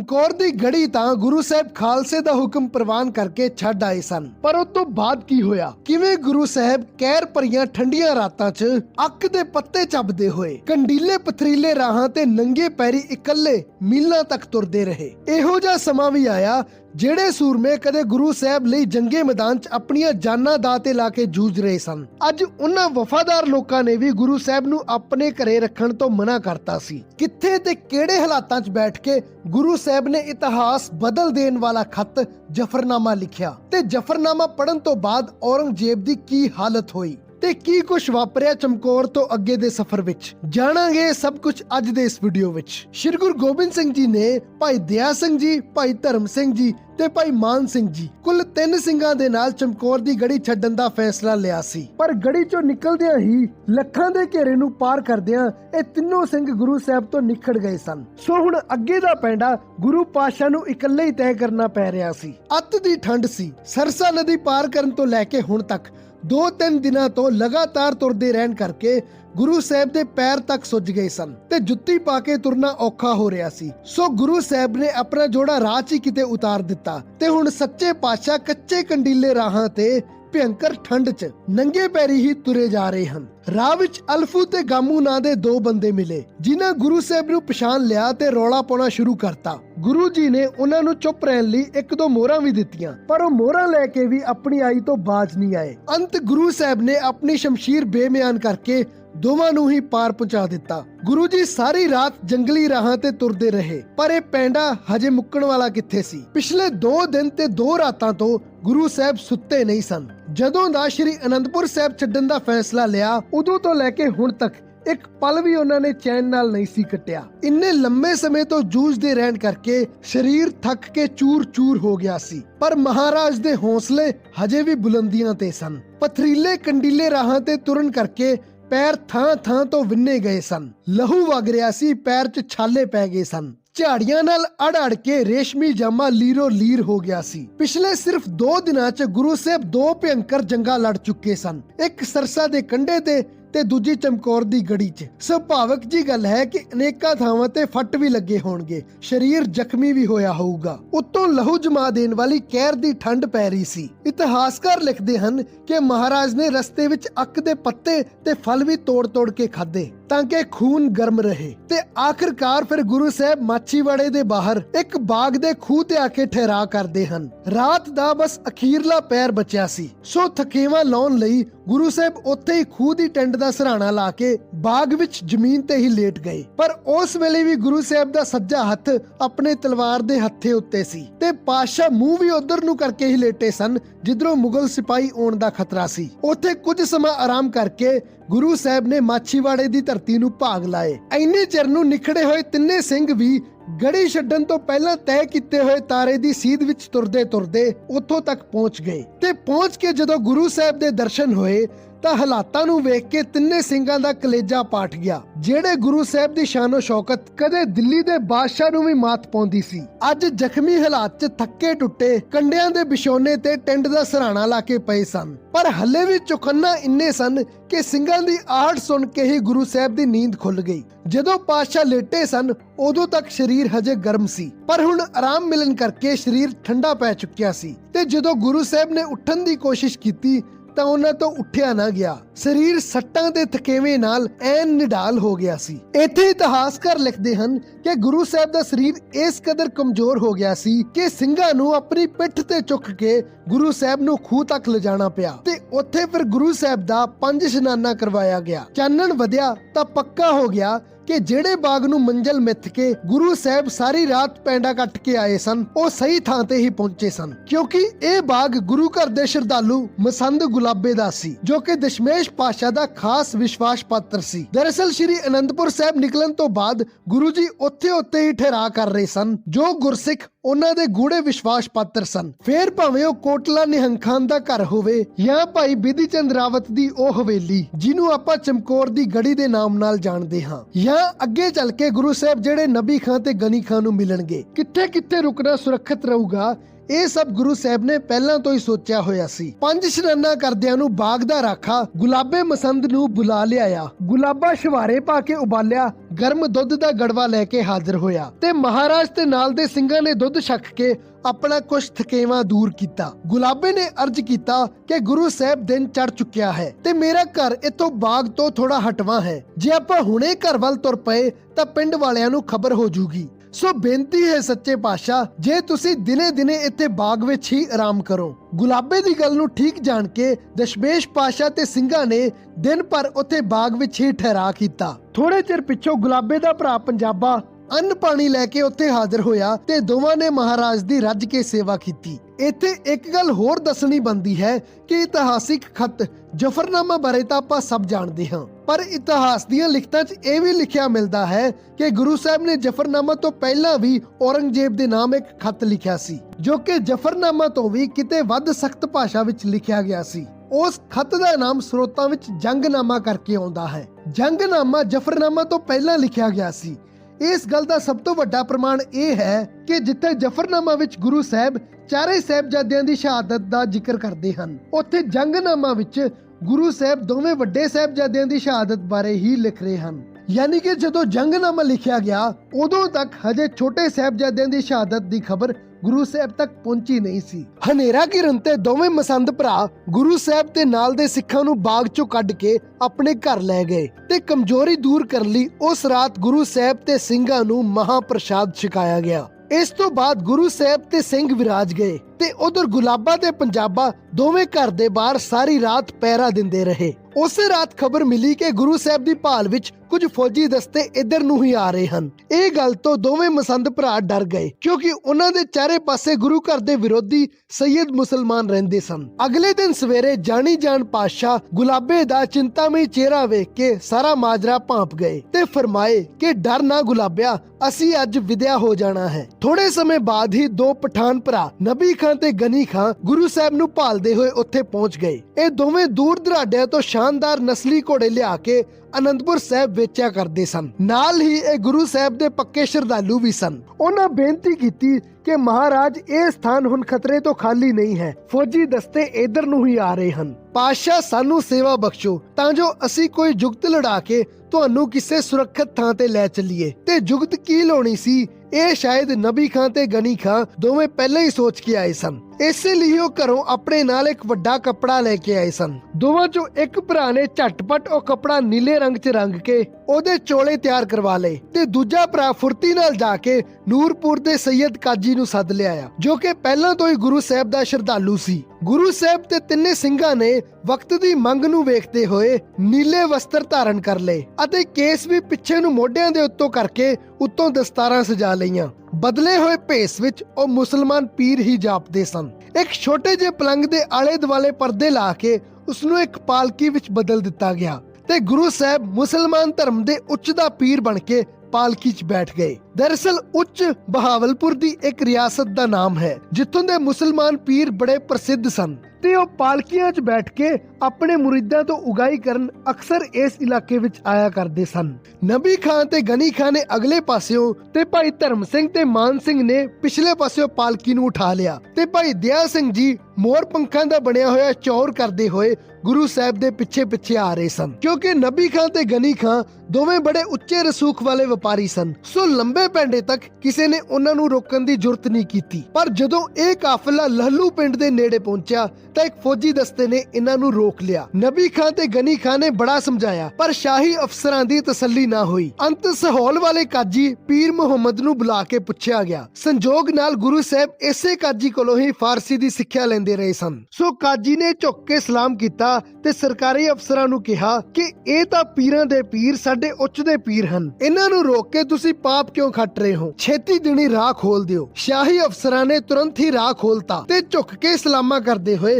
ਚਮਕੌਰ ਦੀ ਗੜੀ ਤਾਂ ਗੁਰੂ ਸਾਹਿਬ ਖਾਲਸੇ ਦਾ ਹੁਕਮ ਪ੍ਰਵਾਨ ਕਰਕੇ ਛੱਡ ਆਏ ਸਨ। ਪਰ ਉਸ ਤੋਂ ਬਾਅਦ ਕੀ ਹੋਇਆ? ਕਿਵੇਂ ਗੁਰੂ ਸਾਹਿਬ ਕਹਿਰ ਭਰੀਆਂ ਠੰਡੀਆਂ ਰਾਤਾਂ 'ਚ ਅੱਕ ਦੇ ਪੱਤੇ ਚੱਬਦੇ ਹੋਏ, ਕੰਡੀਲੇ ਪਥਰੀਲੇ ਰਾਹਾਂ ਤੇ ਨੰਗੇ ਪੈਰੀ ਇਕੱਲੇ ਮੀਲਾਂ ਤੱਕ ਤੁਰਦੇ ਰਹੇ? ਇਹੋ ਜਿਹਾ ਸਮਾਂ ਵੀ ਆਇਆ ਜਿਹੜੇ ਸੂਰਮੇ ਕਦੇ ਗੁਰੂ ਸਾਹਿਬ ਲਈ ਜੰਗੇ ਮੈਦਾਨ 'ਚ ਆਪਣੀਆਂ ਜਾਨਾਂ ਦਾਅ ਤੇ ਲਾ ਕੇ ਜੂਝ ਰਹੇ ਸਨ। ਅੱਜ ਉਹਨਾਂ ਵਫਾਦਾਰ ਲੋਕਾਂ ਨੇ ਵੀ ਗੁਰੂ ਸਾਹਿਬ ਨੂੰ ਆਪਣੇ ਘਰੇ ਰੱਖਣ ਤੋਂ ਮਨਾ ਕਰਤਾ ਸੀ। ਕਿੱਥੇ ਤੇ ਕਿਹੜੇ ਹਾਲਾਤਾਂ 'ਚ ਬੈਠ ਕੇ ਗੁਰੂ ਸਾਹਿਬ ਨੇ ਇਤਿਹਾਸ ਬਦਲ ਦੇਣ ਵਾਲਾ ਖੱਤ ਜਫਰਨਾਮਾ ਲਿਖਿਆ? ਤੇ ਜਫਰਨਾਮਾ ਪੜਨ ਤੋਂ ਬਾਅਦ ਔਰੰਗਜ਼ੇਬ ਦੀ ਕੀ ਹਾਲਤ ਹੋਈ? ਤੇ ਕੀ ਕੁਝ ਵਾਪਰਿਆ ਚਮਕੌਰ ਤੋਂ ਅੱਗੇ ਦੇ ਸਫ਼ਰ ਵਿੱਚ? ਜਾਣਾਂਗੇ ਇਹ ਸਭ ਕੁਝ ਅੱਜ ਦੇ ਇਸ ਵੀਡੀਓ ਵਿੱਚ। ਸ਼੍ਰੀ ਗੁਰੂ ਗੋਬਿੰਦ ਸਿੰਘ ਜੀ ਨੇ ਭਾਈ ਦਇਆ ਸਿੰਘ ਜੀ, ਭਾਈ ਧਰਮ ਸਿੰਘ ਜੀ ਤੇ ਭਾਈ ਮਾਨ ਸਿੰਘ ਜੀ ਕੁੱਲ ਤਿੰਨ ਸਿੰਘਾਂ ਦੇ ਨਾਲ ਚਮਕੌਰ ਦੀ ਗੜੀ ਛੱਡਣ ਦਾ ਫੈਸਲਾ ਲਿਆ ਸੀ। ਪਰ ਗੜੀ ਚੋਂ ਨਿਕਲਦਿਆਂ ਹੀ ਲੱਖਾਂ ਦੇ ਘੇਰੇ ਨੂੰ ਪਾਰ ਕਰਦਿਆਂ ਇਹ ਤਿੰਨੋਂ ਸਿੰਘ ਗੁਰੂ ਸਾਹਿਬ ਤੋਂ ਨਿਖੜ ਗਏ ਸਨ। ਸੋ ਹੁਣ ਅੱਗੇ ਦਾ ਪੈਂਡਾ ਗੁਰੂ ਪਾਤਸ਼ਾਹ ਨੂੰ ਇਕੱਲੇ ਹੀ ਤੈਅ ਕਰਨਾ ਪੈ ਰਿਹਾ ਸੀ। ਅੱਤ ਦੀ ਠੰਡ ਸੀ। ਸਰਸਾ ਨਦੀ ਪਾਰ ਕਰਨ ਤੋਂ ਲੈ ਕੇ ਹੁਣ ਤੱਕ ਦੋ ਤਿੰਨ ਦਿਨਾਂ ਤੋਂ ਲਗਾਤਾਰ ਤੁਰਦੇ ਰਹਿਣ ਕਰਕੇ ਗੁਰੂ ਸਾਹਿਬ ਦੇ ਪੈਰ ਤੱਕ ਸੁੱਜ ਗਏ ਸਨ ਤੇ ਜੁੱਤੀ ਪਾ ਕੇ ਤੁਰਨਾ ਔਖਾ ਹੋ ਰਿਹਾ ਸੀ। ਸੋ ਗੁਰੂ ਸਾਹਿਬ ਨੇ ਆਪਣਾ ਜੋੜਾ ਰਾਹ 'ਚ ਹੀ ਕਿਤੇ ਉਤਾਰ ਦਿੱਤਾ ਤੇ ਹੁਣ ਸੱਚੇ ਪਾਤਸ਼ਾਹ ਕੱਚੇ ਕੰਡੀਲੇ ਰਾਹਾਂ ਤੇ ਭਿਅੰਕਰ ਠੰਡ 'ਚ ਨੰਗੇ ਪੈਰੀ ਹੀ ਤੁਰੇ ਜਾ ਰਹੇ ਹਨ। ਰਾਹ ਵਿੱਚ ਅਲਫੂ ਤੇ ਗਾਮੂ ਨਾਂ ਦੇ ਦੋ ਬੰਦੇ ਮਿਲੇ, ਜਿਨ੍ਹਾਂ ਗੁਰੂ ਸਾਹਿਬ ਨੂੰ ਪਛਾਣ ਲਿਆ ਤੇ ਰੌਲਾ ਪਾਉਣਾ ਸ਼ੁਰੂ ਕਰਤਾ। ਗੁਰੂ ਜੀ ਨੇ ਉਹਨਾਂ ਨੂੰ ਚੁੱਪ ਰਹਿਣ ਲਈ ਇੱਕ ਦੋ ਮੋਹਰਾਂ ਵੀ ਦਿੱਤੀਆਂ, ਪਰ ਉਹ ਮੋਹਰਾਂ ਲੈ ਕੇ ਵੀ ਆਪਣੀ ਆਈ ਤੋਂ ਬਾਜ ਨਹੀਂ ਆਏ। ਅੰਤ ਗੁਰੂ ਸਾਹਿਬ ਨੇ ਆਪਣੀ ਸ਼ਮਸ਼ੀਰ ਬੇਮਿਆਨ ਕਰਕੇ ਦੋਵਾਂ ਨੂੰ ਹੀ ਪਾਰ ਪਹੁੰਚਾ ਦਿੱਤਾ। ਗੁਰੂ ਜੀ ਸਾਰੀ ਰਾਤ ਜੰਗਲੀ ਰਾਹਾਂ ਤੇ ਤੁਰਦੇ ਰਹੇ, ਪਰ ਇਹ ਪੈਂਡਾ ਹਜੇ ਮੁੱਕਣ ਵਾਲਾ ਕਿੱਥੇ ਸੀ? ਪਿਛਲੇ 2 ਦਿਨ ਤੇ 2 ਰਾਤਾਂ ਤੋਂ ਗੁਰੂ ਸਾਹਿਬ ਸੁੱਤੇ ਨਹੀਂ ਸਨ। ਜਦੋਂ ਦਾ ਸ਼੍ਰੀ ਅਨੰਦਪੁਰ ਸਾਹਿਬ ਛੱਡਣ ਦਾ ਫੈਸਲਾ ਲਿਆ, ਉਦੋਂ ਤੋਂ ਲੈ ਕੇ ਹੁਣ ਤੱਕ ਇੱਕ ਪਲ ਵੀ ਉਹਨਾਂ ਨੇ ਚੈਨ ਨਾਲ ਨਹੀਂ ਸੀ ਕੱਟਿਆ। ਇੰਨੇ ਲੰਮੇ ਸਮੇਂ ਤੋਂ ਜੂਝਦੇ ਰਹਿਣ ਕਰਕੇ ਸਰੀਰ ਥੱਕ ਕੇ ਚੂਰ-ਚੂਰ ਹੋ ਗਿਆ ਸੀ। ਪਰ ਮਹਾਰਾਜ ਦੇ ਹੌਸਲੇ ਹਜੇ ਵੀ ਬੁਲੰਦੀਆਂ ਤੇ ਸਨ। ਪਥਰੀਲੇ ਕੰਡੀਲੇ ਰਾਹਾਂ ਤੇ ਤੁਰਨ ਕਰਕੇ ਪੈਰ ਥਾਂ-ਥਾਂ ਤੋਂ ਵਿੰਨੇ ਗਏ ਸਨ। ਲਹੂ ਵਗ ਰਿਹਾ ਸੀ, ਪੈਰ 'ਚ ਛਾਲੇ ਪੈ ਗਏ ਸਨ। ਝਾੜੀਆਂ ਨਾਲ ਅੜ-ਅੜ ਕੇ ਰੇਸ਼ਮੀ ਜਾਮਾ ਲੀਰੋ ਲੀਰ ਹੋ ਗਿਆ ਸੀ। ਪਿਛਲੇ ਸਿਰਫ 2 ਦਿਨਾਂ 'ਚ ਗੁਰੂ ਸਾਹਿਬ ਦੋ ਭਿਅੰਕਰ ਜੰਗਾਂ ਲੜ ਚੁੱਕੇ ਸਨ। ਇੱਕ ਸਰਸਾ ਦੇ ਕੰਢੇ ਤੇ ਤੇ ਦੂਜੀ ਚਮਕੌਰ ਦੀ ਗੜੀ 'ਚ। ਸੁਭਾਵਕ ਜੀ ਗੱਲ ਹੈ ਕਿ ਅਨੇਕਾਂ ਥਾਵਾਂ ਤੇ ਫੱਟ ਵੀ ਲੱਗੇ ਹੋਣਗੇ, ਸਰੀਰ ਜ਼ਖਮੀ ਵੀ ਹੋਇਆ ਹੋਊਗਾ। ਉੱਤੋਂ ਲਹੂ ਜਮਾ ਦੇਣ ਵਾਲੀ ਕਹਿਰ ਦੀ ਠੰਡ ਪੈ ਰਹੀ ਸੀ। ਇਤਿਹਾਸਕਾਰ ਲਿਖਦੇ ਹਨ ਕਿ ਮਹਾਰਾਜ ਨੇ ਰਸਤੇ ਵਿੱਚ ਅੱਕ ਦੇ ਪੱਤੇ ਤੇ ਫਲ ਵੀ ਤੋੜ-ਤੋੜ ਕੇ ਖਾਦੇ ਤਾਂ ਕਿ ਖੂਨ ਗਰਮ ਰਹੇ। ਤੇ ਆਖਰਕਾਰ ਫਿਰ ਗੁਰੂ ਸਾਹਿਬ ਮਾਛੀਵਾੜੇ ਦੇ ਬਾਹਰ ਇੱਕ ਬਾਗ ਦੇ ਖੂਹ ਤੇ ਆ ਕੇ ਠਹਿਰਾ ਕਰਦੇ ਹਨ। ਰਾਤ ਦਾ ਬਸ ਅਖੀਰਲਾ ਪੈਰ ਬਚਿਆ ਸੀ। ਸੋ ਥਕੇਵਾ ਲਾਉਣ ਲਈ ਗੁਰੂ ਸਾਹਿਬ ਉੱਥੇ ਹੀ ਖੂਹ ਦੀ ਟੈਂਡ ਦਾ ਸਰਾਣਾ ਲਾ ਕੇ ਬਾਗ ਵਿੱਚ ਜ਼ਮੀਨ ਤੇ ਹੀ ਲੇਟ ਗਏ। ਪਰ ਉਸ ਵੇਲੇ ਵੀ ਗੁਰੂ ਸਾਹਿਬ ਦਾ ਸੱਜਾ ਹੱਥ ਆਪਣੇ ਤਲਵਾਰ ਦੇ ਹੱਥੇ ਉੱਤੇ ਸੀ ਤੇ ਪਾਸ਼ਾ ਮੂੰਹ ਵੀ ਉਧਰ ਨੂੰ ਕਰਕੇ ਹੀ ਲੇਟੇ ਸਨ, ਜਿੱਧਰੋਂ ਮੁਗਲ ਸਿਪਾਹੀ ਆਉਣ ਦਾ ਖਤਰਾ ਸੀ। ਉੱਥੇ ਕੁਝ ਸਮਾਂ ਆਰਾਮ ਕਰਕੇ ਗੁਰੂ ਸਾਹਿਬ ਨੇ ਮਾਛੀਵਾੜੇ ਦੀ ਧਰਤੀ ਨੂੰ ਭਾਗ ਲਾਏ। ਐਨੇ ਚਿਰ ਨੂੰ ਨਿਖੜੇ ਹੋਏ ਤਿੰਨੇ ਸਿੰਘ ਵੀ ਗੜੀ ਛੱਡਣ ਤੋਂ ਪਹਿਲਾਂ ਤੈਅ ਕੀਤੇ ਹੋਏ ਤਾਰੇ ਦੀ ਸੀਧ ਵਿੱਚ ਤੁਰਦੇ ਤੁਰਦੇ ਉੱਥੋਂ ਤੱਕ ਪਹੁੰਚ ਗਏ। ਤੇ ਪਹੁੰਚ ਕੇ ਜਦੋਂ ਗੁਰੂ ਸਾਹਿਬ ਦੇ ਦਰਸ਼ਨ ਹੋਏ ਤਾਂ ਹਾਲਾਤਾਂ ਨੂੰ ਵੇਖ ਕੇ ਤਿੰਨੇ ਸਿੰਘਾਂ ਦਾ ਕਲੇਜਾ ਪਾਟ ਗਿਆ, ਜਿਹੜੇ ਗੁਰੂ ਸਾਹਿਬ ਦੀ ਸ਼ਾਨੋ ਸ਼ੌਕਤ ਕਦੇ ਦਿੱਲੀ ਦੇ ਬਾਦਸ਼ਾਹ ਨੂੰ ਵੀ ਮਾਤ ਪਾਉਂਦੀ ਸੀ। ਅੱਜ ਜ਼ਖਮੀ ਹਾਲਾਤ 'ਚ ਥੱਕੇ ਟੁੱਟੇ ਕੰਡਿਆਂ ਦੇ ਬਿਸ਼ੋਨੇ ਤੇ ਟਿੰਡ ਦਾ ਸਰਾਣਾ ਲਾ ਕੇ ਪਏ ਸਨ। ਪਰ ਹੱਲੇ ਵੀ ਚੁਕੰਨਾ ਇੰਨੇ ਸਨ ਕਿ ਸਿੰਘਾਂ ਦੀ ਆਹਟ ਸੁਣ ਕੇ ਹੀ ਗੁਰੂ ਸਾਹਿਬ ਦੀ ਨੀਂਦ ਖੁੱਲ ਗਈ। ਜਦੋਂ ਪਾਤਸ਼ਾਹ ਲੇਟੇ ਸਨ, ਉਦੋਂ ਤੱਕ ਸਰੀਰ ਹਜੇ ਗਰਮ ਸੀ। ਪਰ ਹੁਣ ਆਰਾਮ ਮਿਲਣ ਕਰਕੇ ਸਰੀਰ ਠੰਡਾ ਪੈ ਚੁੱਕਿਆ ਸੀ ਤੇ ਜਦੋਂ ਗੁਰੂ ਸਾਹਿਬ ਨੇ ਉੱਠਣ ਦੀ ਕੋਸ਼ਿਸ਼ ਕੀਤੀ ਤਾਂ ਉਹਨਾਂ ਤੋਂ ਉੱਠਿਆ ਨਾ ਗਿਆ। ਸਰੀਰ ਸੱਟਾਂ ਦੇ ਥਕੇਵੇਂ ਨਾਲ ਐਨ ਨਿਢਾਲ ਹੋ ਗਿਆ ਸੀ। ਇੱਥੇ ਇਤਿਹਾਸਕਾਰ ਲਿਖਦੇ ਹਨ ਕਿ ਗੁਰੂ ਸਾਹਿਬ ਦਾ ਸਰੀਰ ਇਸ ਕਦਰ ਕਮਜ਼ੋਰ ਹੋ ਗਿਆ ਸੀ ਕਿ ਸਿੰਘਾਂ ਨੂੰ ਆਪਣੀ ਪਿੱਠ ਤੇ ਚੁੱਕ ਕੇ ਗੁਰੂ ਸਾਹਿਬ ਨੂੰ ਖੂਹ ਤੱਕ ਲਿਜਾਣਾ ਪਿਆ ਤੇ ਉੱਥੇ ਫਿਰ ਗੁਰੂ ਸਾਹਿਬ ਦਾ ਪੰਜ ਇਸ਼ਨਾਨਾ ਕਰਵਾਇਆ ਗਿਆ। ਚਾਨਣ ਵਧਿਆ ਤਾਂ ਪੱਕਾ ਹੋ ਗਿਆ ਕਿ ਜਿਹੜੇ ਬਾਗ ਨੂੰ ਮੰਜ਼ਲ ਮਿੱਥ ਕੇ ਗੁਰੂ ਸਾਹਿਬ ਸਾਰੀ ਰਾਤ ਪੈਂਡਾ ਕੱਟ ਕੇ ਆਏ ਸਨ, ਉਹ ਸਹੀ ਥਾਂ ਤੇ ਹੀ ਪਹੁੰਚੇ ਸਨ। ਕਿਉਂਕਿ ਇਹ ਬਾਗ ਗੁਰੂ ਘਰ ਦੇ ਸ਼ਰਧਾਲੂ ਮਸੰਦ ਗੁਲਾਬੇ ਦਾ ਸੀ, ਜੋ ਕਿ ਦਸ਼ਮੇਸ਼ ਪਾਸ਼ਾ ਦਾ ਖਾਸ ਵਿਸ਼ਵਾਸ ਪਾਤਰ ਸੀ। ਦਰਅਸਲ ਸ਼੍ਰੀ ਅਨੰਦਪੁਰ ਸਾਹਿਬ ਨਿਕਲਣ ਤੋਂ ਬਾਅਦ ਗੁਰੂ ਜੀ ਉੱਥੇ ਉੱਤੇ ਹੀ ਠਹਿਰਾ ਕਰ ਰਹੇ ਸਨ, ਜੋ ਗੁਰਸਿੱਖ ਉਹਨਾਂ ਦੇ ਗੂੜੇ ਵਿਸ਼ਵਾਸ ਪਾਤਰ ਸਨ। ਫੇਰ ਭਾਵੇਂ ਉਹ ਕੋਟਲਾ ਨਿਹੰਗ ਖਾਨ ਦਾ ਘਰ ਹੋਵੇ ਜਾਂ ਭਾਈ ਬਿਧੀ ਚੰਦ ਰਾਵਤ ਦੀ ਉਹ ਹਵੇਲੀ, ਜਿਹਨੂੰ ਆਪਾਂ ਚਮਕੌਰ ਦੀ ਗੜੀ ਦੇ ਨਾਮ ਨਾਲ ਜਾਣਦੇ ਹਾਂ, ਜਾਂ ਅੱਗੇ ਚੱਲ ਕੇ ਗੁਰੂ ਸਾਹਿਬ ਜਿਹੜੇ ਨਬੀ ਖਾਨ ਤੇ ਗਨੀ ਖਾਨ ਨੂੰ ਮਿਲਣਗੇ। ਕਿੱਥੇ ਕਿੱਥੇ ਰੁਕਣਾ ਸੁਰੱਖਿਅਤ ਰਹੂਗਾ ਇਹ ਸਭ ਗੁਰੂ ਸਾਹਿਬ ਨੇ ਪਹਿਲਾਂ ਤੋਂ ਹੀ ਸੋਚਿਆ ਹੋਇਆ ਸੀ। ਪੰਜ ਇਸ਼ਨਾਨਾਂ ਕਰਦਿਆਂ ਨੂੰ ਬਾਗ ਦਾ ਰਾਖਾ ਗੁਲਾਬੇ ਮਸੰਦ ਨੂੰ ਬੁਲਾ ਲਿਆਇਆ। ਗੁਲਾਬਾ ਸ਼ਵਾਰੇ ਪਾ ਕੇ ਉਬਾਲਿਆ, ਗਰਮ ਦੁੱਧ ਦਾ ਗੜਵਾ ਲੈ ਕੇ ਹਾਜ਼ਰ ਹੋਇਆ ਤੇ ਮਹਾਰਾਜ ਤੇ ਨਾਲ ਦੇ ਸਿੰਘਾਂ ਨੇ ਦੁੱਧ ਛਕ ਕੇ ਆਪਣਾ ਕੁਛ ਥਕੇਵਾ ਦੂਰ ਕੀਤਾ। ਗੁਲਾਬੇ ਨੇ ਅਰਜ਼ ਕੀਤਾ ਕਿ ਗੁਰੂ ਸਾਹਿਬ ਦਿਨ ਚੜ ਚੁੱਕਿਆ ਹੈ ਤੇ ਮੇਰਾ ਘਰ ਇਤੋਂ ਬਾਗ ਤੋਂ ਥੋੜਾ ਹਟਵਾ ਹੈ। ਜੇ ਆਪਾਂ ਹੁਣੇ ਘਰ ਵੱਲ ਤੁਰ ਪਏ ਤਾਂ ਪਿੰਡ ਵਾਲਿਆਂ ਨੂੰ ਖਬਰ ਹੋ ਜੂਗੀ। ਸੋ ਬੇਨਤੀ ਹੈ ਸੱਚੇ ਪਾਤਸ਼ਾਹ, ਜੇ ਤੁਸੀਂ ਦਿਨੇ ਦਿਨੇ ਇੱਥੇ ਬਾਗ ਵਿੱਚ ਹੀ ਆਰਾਮ ਕਰੋ। ਗੁਲਾਬੇ ਦੀ ਗੱਲ ਨੂੰ ਠੀਕ ਜਾਣ ਕੇ ਦਸ਼ਮੇਸ਼ ਪਾਤਸ਼ਾਹ ਤੇ ਸਿੰਘਾਂ ਨੇ ਦਿਨ ਭਰ ਉੱਥੇ ਬਾਗ ਵਿੱਚ ਹੀ ਠਹਿਰਾ ਕੀਤਾ। ਥੋੜੇ ਚਿਰ ਪਿੱਛੋਂ ਗੁਲਾਬੇ ਦਾ ਭਰਾ ਪੰਜਾਬਾ ਅੰਨ ਪਾਣੀ ਲੈ ਕੇ ਉੱਥੇ ਹਾਜ਼ਰ ਹੋਇਆ ਤੇ ਦੋਵਾਂ ਨੇ ਮਹਾਰਾਜ ਦੀ ਰੱਜ ਕੇ ਸੇਵਾ ਕੀਤੀ। ਇੱਥੇ ਇੱਕ ਗੱਲ ਹੋਰ ਦੱਸਣੀ ਬੰਦੀ ਹੈ ਕਿ ਇਤਿਹਾਸਿਕ ਖੱਤ ਜਫਰਨਾਮਾ ਬਾਰੇ ਤਾਂ ਆਪਾਂ ਸਭ ਜਾਣਦੇ ਹਾਂ। ਪਰ ਇਤਿਹਾਸ ਦੀਆਂ ਲਿਖਤਾਂ 'ਚ ਇਹ ਵੀ ਲਿਖਿਆ ਮਿਲਦਾ ਹੈ ਕਿ ਗੁਰੂ ਸਾਹਿਬ ਨੇ ਜਫਰਨਾਮਾ ਤੋਂ ਪਹਿਲਾਂ ਵੀ ਔਰੰਗਜ਼ੇਬ ਦੇ ਨਾਮ ਇੱਕ ਖਤ ਲਿਖਿਆ ਸੀ, ਜੋ ਕਿ ਜਫਰਨਾਮਾ ਤੋਂ ਵੀ ਕਿਤੇ ਵੱਧ ਸਖਤ ਭਾਸ਼ਾ ਵਿੱਚ ਲਿਖਿਆ ਗਿਆ ਸੀ। ਉਸ ਖਤ ਦਾ ਨਾਮ ਸਰੋਤਾਂ ਵਿੱਚ ਜੰਗਨਾਮਾ ਕਰਕੇ ਆਉਂਦਾ ਹੈ। ਜੰਗਨਾਮਾ ਜਫਰਨਾਮਾ ਤੋਂ ਪਹਿਲਾਂ ਲਿਖਿਆ ਗਿਆ ਸੀ ਇਸ ਗੱਲ ਦਾ ਸਭ ਤੋਂ ਵੱਡਾ ਪ੍ਰਮਾਣ ਇਹ ਹੈ ਕਿ ਜਿੱਥੇ ਜਫਰਨਾਮਾ ਵਿੱਚ ਗੁਰੂ ਸਾਹਿਬ ਚਾਰੇ ਸਾਹਿਬਜ਼ਾਦਿਆਂ ਦੀ ਸ਼ਹਾਦਤ ਦਾ ਜ਼ਿਕਰ ਕਰਦੇ ਹਨ, ਉੱਥੇ ਜੰਗਨਾਮਾ ਵਿੱਚ ਗੁਰੂ ਸਾਹਿਬ ਦੋਵੇਂ ਵੱਡੇ ਸਾਹਿਬਜ਼ਾਦਿਆਂ ਦੀ ਸ਼ਹਾਦਤ ਬਾਰੇ ਹੀ ਲਿਖ ਰਹੇ ਹਨ। ਯਾਨੀ ਕਿ ਜਦੋਂ ਜੰਗਨਾਮਾ ਲਿਖਿਆ ਗਿਆ, ਉਦੋਂ ਤੱਕ ਹਜੇ ਛੋਟੇ ਸਾਹਿਬਜ਼ਾਦਿਆਂ ਦੀ ਸ਼ਹਾਦਤ ਦੀ ਖਬਰ ਗੁਰੂ ਸਾਹਿਬ ਤੱਕ ਪਹੁੰਚੀ ਨਹੀਂ ਸੀ। ਹਨੇਰਾ ਕਿਰਨ ਤੇ ਦੋਵੇਂ ਮਸੰਦ ਭਰਾ ਗੁਰੂ ਸਾਹਿਬ ਤੇ ਨਾਲ ਦੇ ਸਿੱਖਾਂ ਨੂੰ ਬਾਗ ਚੋਂ ਕੱਢ ਕੇ ਆਪਣੇ ਘਰ ਲੈ ਗਏ ਤੇ ਕਮਜ਼ੋਰੀ ਦੂਰ ਕਰਨ ਲਈ ਉਸ ਰਾਤ ਗੁਰੂ ਸਾਹਿਬ ਤੇ ਸਿੰਘਾਂ ਨੂੰ ਮਹਾਪ੍ਰਸਾਦ ਛਕਾਇਆ ਗਿਆ। ਇਸ ਤੋਂ ਬਾਅਦ ਗੁਰੂ ਸਾਹਿਬ ਤੇ ਸਿੰਘ ਵਿਰਾਜ ਗਏ ਤੇ ਉਧਰ ਗੁਲਾਬਾ ਤੇ ਪੰਜਾਬਾ ਦੋਵੇਂ ਘਰ ਦੇ ਬਾਹਰ ਸਾਰੀ ਰਾਤ ਪਹਿਰਾ ਦਿੰਦੇ ਰਹੇ। ਉਸੇ ਰਾਤ ਖਬਰ ਮਿਲੀ ਕਿ ਗੁਰੂ ਸਾਹਿਬ ਦੀ ਭਾਲ ਵਿੱਚ ਕੁਝ ਫੌਜੀ ਦਸਤੇ ਇੱਧਰ ਨੂੰ ਹੀ ਆ ਰਹੇ ਹਨ। ਇਹ ਗੱਲ ਤੋਂ ਦੋਵੇਂ ਮਸੰਦ ਭਰਾ ਡਰ ਗਏ, ਕਿਉਂਕਿ ਉਹਨਾਂ ਦੇ ਚਾਰੇ ਪਾਸੇ ਗੁਰੂ ਘਰ ਦੇ ਵਿਰੋਧੀ ਸੈਯਦ ਮੁਸਲਮਾਨ ਰਹਿੰਦੇ ਸਨ। ਅਗਲੇ ਦਿਨ ਸਵੇਰੇ ਜਾਣੀ ਜਾਣ ਪਾਤਸ਼ਾਹ ਗੁਲਾਬੇ ਦਾ ਚਿੰਤਾਮਈ ਚਿਹਰਾ ਵੇਖ ਕੇ ਸਾਰਾ ਮਾਜਰਾ ਭਾਂਪ ਗਏ ਤੇ ਫਰਮਾਏ ਕਿ ਡਰ ਨਾ ਗੁਲਾਬਿਆ, ਅਸੀਂ ਅੱਜ ਵਿਦਿਆ ਹੋ ਜਾਣਾ ਹੈ। ਥੋੜੇ ਸਮੇਂ ਬਾਅਦ ਹੀ ਦੋ ਪਠਾਨ ਭਰਾ, ਨਬੀ ਖਾਨ ਤੇ ਗਨੀ ਖਾਨ ਗੁਰੂ ਸਾਹਿਬ ਨੂੰ ਭਾਲਦੇ ਹੋਏ ਉੱਥੇ ਪਹੁੰਚ ਗਏ। ਇਹ ਦੋਵੇਂ ਦੂਰ ਦਰਾਡਿਆਂ ਤੋਂ ਸ਼ਾਨਦਾਰ ਨਸਲੀ ਘੋੜੇ ਲਿਆ ਕੇ ਅਨੰਦਪੁਰ ਸਾਹਿਬ ਵੇਚਿਆ ਕਰਦੇ ਸਨ। ਨਾਲ ਹੀ ਇਹ ਗੁਰੂ ਸਾਹਿਬ ਦੇ ਪੱਕੇ ਸ਼ਰਧਾਲੂ ਵੀ ਸਨ। ਉਹਨਾਂ ਬੇਨਤੀ ਕੀਤੀ ਕਿ ਮਹਾਰਾਜ, ਇਹ ਸਥਾਨ ਹੁਣ ਖਤਰੇ ਤੋਂ ਖਾਲੀ ਨਹੀਂ ਹੈ। ਫੌਜੀ ਦਸਤੇ ਇਧਰ ਨੂੰ ਹੀ ਆ ਰਹੇ ਹਨ। ਪਾਸ਼ਾ ਸਾਨੂੰ ਸੇਵਾ ਬਖਸ਼ੋ, ਤਾਂ ਜੋ ਅਸੀਂ ਕੋਈ ਜੁਗਤ ਲੜਾ ਕੇ ਤੁਹਾਨੂੰ ਕਿਸੇ ਸੁਰੱਖਿਅਤ ਥਾਂ ਤੇ ਲੈ ਚੱਲੀਏ। ਤੇ ਜੁਗਤ ਕੀ ਲਾਉਣੀ ਸੀ? ਇਹ ਸ਼ਾਇਦ ਨਬੀ ਖਾਂ ਤੇ ਗਨੀ ਖਾਂ ਦੋਵੇਂ ਪਹਿਲਾਂ ਹੀ ਸੋਚ ਕੇ ਆਏ ਸਨ। ਇਸੇ ਲਈ ਉਹ ਘਰੋਂ ਆਪਣੇ ਨਾਲ ਇੱਕ ਵੱਡਾ ਕੱਪੜਾ ਲੈ ਕੇ ਆਏ ਸਨ। ਦੋਵਾਂ ਚੋਂ ਇੱਕ ਭਰਾ ਨੇ ਝਟਪਟ ਉਹ ਕੱਪੜਾ ਨੀਲੇ ਰੰਗ 'ਚ ਰੰਗ ਕੇ ਉਹਦੇ ਚੋਲੇ ਤਿਆਰ ਕਰਵਾ ਲਏ ਤੇ ਦੂਜਾ ਭਰਾ ਫੁਰਤੀ ਨਾਲ ਜਾ ਕੇ ਨੂਰਪੁਰ ਦੇ ਸੈਯਦ ਕਾਜੀ ਨੂੰ ਸੱਦ ਲਿਆਇਆ, ਜੋ ਕਿ ਪਹਿਲਾਂ ਤੋਂ ਹੀ ਗੁਰੂ ਸਾਹਿਬ ਦਾ ਸ਼ਰਧਾਲੂ ਸੀ। ਗੁਰੂ ਸਾਹਿਬ ਤੇ ਤਿੰਨੇ ਸਿੰਘਾਂ ਨੇ ਵਕਤ ਦੀ ਮੰਗ ਨੂੰ ਵੇਖਦੇ ਹੋਏ ਨੀਲੇ ਵਸਤਰ ਧਾਰਨ ਕਰ ਲਏ ਅਤੇ ਕੇਸ ਵੀ ਪਿੱਛੇ ਨੂੰ ਮੋਢਿਆਂ ਦੇ ਉੱਤੋਂ ਕਰਕੇ ਉੱਤੋਂ ਦਸਤਾਰਾਂ ਸਜਾ ਲਈਆਂ। ਬਦਲੇ ਹੋਏ ਭੇਸ ਵਿੱਚ ਉਹ ਮੁਸਲਮਾਨ ਪੀਰ ਹੀ ਜਾਪਦੇ ਸਨ। ਇੱਕ ਛੋਟੇ ਜਿਹੇ ਪਲੰਗ ਦੇ ਆਲੇ ਦੁਆਲੇ ਪਰਦੇ ਲਾ ਕੇ ਉਸ ਨੂੰ ਇੱਕ ਪਾਲਕੀ ਵਿੱਚ ਬਦਲ ਦਿੱਤਾ ਗਿਆ ਤੇ ਗੁਰੂ ਸਾਹਿਬ ਮੁਸਲਮਾਨ ਧਰਮ ਦੇ ਉੱਚ ਦਾ ਪੀਰ ਬਣ ਕੇ ਪਾਲਕੀ 'ਚ ਬੈਠ ਗਏ। ਦਰਅਸਲ ਉੱਚ ਬਹਾਵਲਪੁਰ ਦੀ ਇੱਕ ਰਿਆਸਤ ਦਾ ਨਾਮ ਹੈ, ਜਿੱਥੋਂ ਦੇ ਮੁਸਲਮਾਨ ਪੀਰ ਬੜੇ ਪ੍ਰਸਿੱਧ ਸਨ। ਤੇ ਉਹ ਪਾਲਕੀਆਂ 'ਚ ਬੈਠ ਕੇ ਆਪਣੇ ਮੁਰੀਦਾਂ ਤੋਂ ਉਗਾਈ ਕਰਨ ਅਕਸਰ ਇਸ ਇਲਾਕੇ ਵਿੱਚ ਆਇਆ ਕਰਦੇ ਸਨ। ਨਬੀ ਖਾਨ ਤੇ ਗਨੀ ਖਾਨ ਨੇ ਅਗਲੇ ਪਾਸਿਓਂ ਤੇ ਭਾਈ ਧਰਮ ਸਿੰਘ ਤੇ ਮਾਨ ਸਿੰਘ ਨੇ ਪਿਛਲੇ ਪਾਸਿਓਂ ਪਾਲਕੀ ਨੂੰ ਉਠਾ ਲਿਆ ਤੇ ਭਾਈ ਦਿਆ ਸਿੰਘ ਜੀ ਮੋਰ ਪੰਖਾਂ ਦਾ ਬਣਿਆ ਹੋਇਆ ਚੌਰ ਕਰਦੇ ਹੋਏ ਗੁਰੂ ਸਾਹਿਬ ਦੇ ਪਿੱਛੇ ਪਿੱਛੇ ਆ ਰਹੇ ਸਨ। ਕਿਉਂਕਿ ਨਬੀ ਖਾਨ ਤੇ ਗਨੀ ਖਾਨ ਦੋਵੇਂ ਬੜੇ ਉੱਚੇ ਰਸੂਖ ਵਾਲੇ ਵਪਾਰੀ ਸਨ। ਸੋ ਲੰਬੇ ਪੈਂਡੇ ਤੱਕ ਕਿਸੇ ਨੇ ਉਹਨਾਂ ਨੂੰ ਰੋਕਣ ਦੀ ਜ਼ਰੂਰਤ ਨਹੀਂ ਕੀਤੀ। ਪਰ ਜਦੋਂ ਇਹ ਕਾਫਲਾ ਲਹਲੂ ਪਿੰਡ ਦੇ ਨੇੜੇ ਪਹੁੰਚਿਆ ਤਾਂ ਇੱਕ ਫੌਜੀ ਦਸਤੇ ਨੇ ਇਹਨਾਂ ਨੂੰ ਰੋਕ ਲਿਆ। ਨਬੀ ਖਾਨ ਤੇ ਗਨੀ ਖਾਨ ਨੇ ਬੜਾ ਸਮਝਾਇਆ, ਪਰ ਸ਼ਾਹੀ ਅਫਸਰਾਂ ਦੀ ਤਸੱਲੀ ਨਾ ਹੋਈ। ਅੰਤ ਸਹੌਲ ਵਾਲੇ ਕਾਜੀ ਪੀਰ ਮੁਹੰਮਦ ਨੂੰ ਬੁਲਾ ਕੇ ਪੁੱਛਿਆ ਗਿਆ। ਸੰਜੋਗ ਨਾਲ ਗੁਰੂ ਸਾਹਿਬ ਇਸੇ ਕਾਜੀ ਕੋਲੋਂ ਹੀ ਫਾਰਸੀ ਦੀ ਸਿੱਖਿਆ ਲੈਂਦੇ ਰਹੇ ਸਨ। ਸੋ ਕਾਜੀ ਨੇ ਝੁੱਕ ਕੇ ਸਲਾਮ ਕੀਤਾ ਤੇ ਸਰਕਾਰੀ ਅਫਸਰਾਂ ਨੂੰ ਕਿਹਾ ਕਿ ਇਹ ਤਾਂ ਪੀਰਾਂ ਦੇ ਪੀਰ ਸਾਡੇ ਉੱਚ ਦੇ ਪੀਰ ਹਨ। ਇਹਨਾਂ ਨੂੰ ਰੋਕ ਕੇ ਤੁਸੀਂ ਪਾਪ ਕਿਉਂ ਖੱਟ ਰਹੇ ਹੋ? ਛੇਤੀ ਦਿਨੀ ਰਾਹ ਖੋਲ ਦਿਓ। ਸ਼ਾਹੀ ਅਫਸਰਾਂ ਨੇ ਤੁਰੰਤ ਹੀ ਰਾਹ ਖੋਲਤਾ ਤੇ ਝੁੱਕ ਕੇ ਸਲਾਮਾ ਕਰਦੇ ਹੋਏ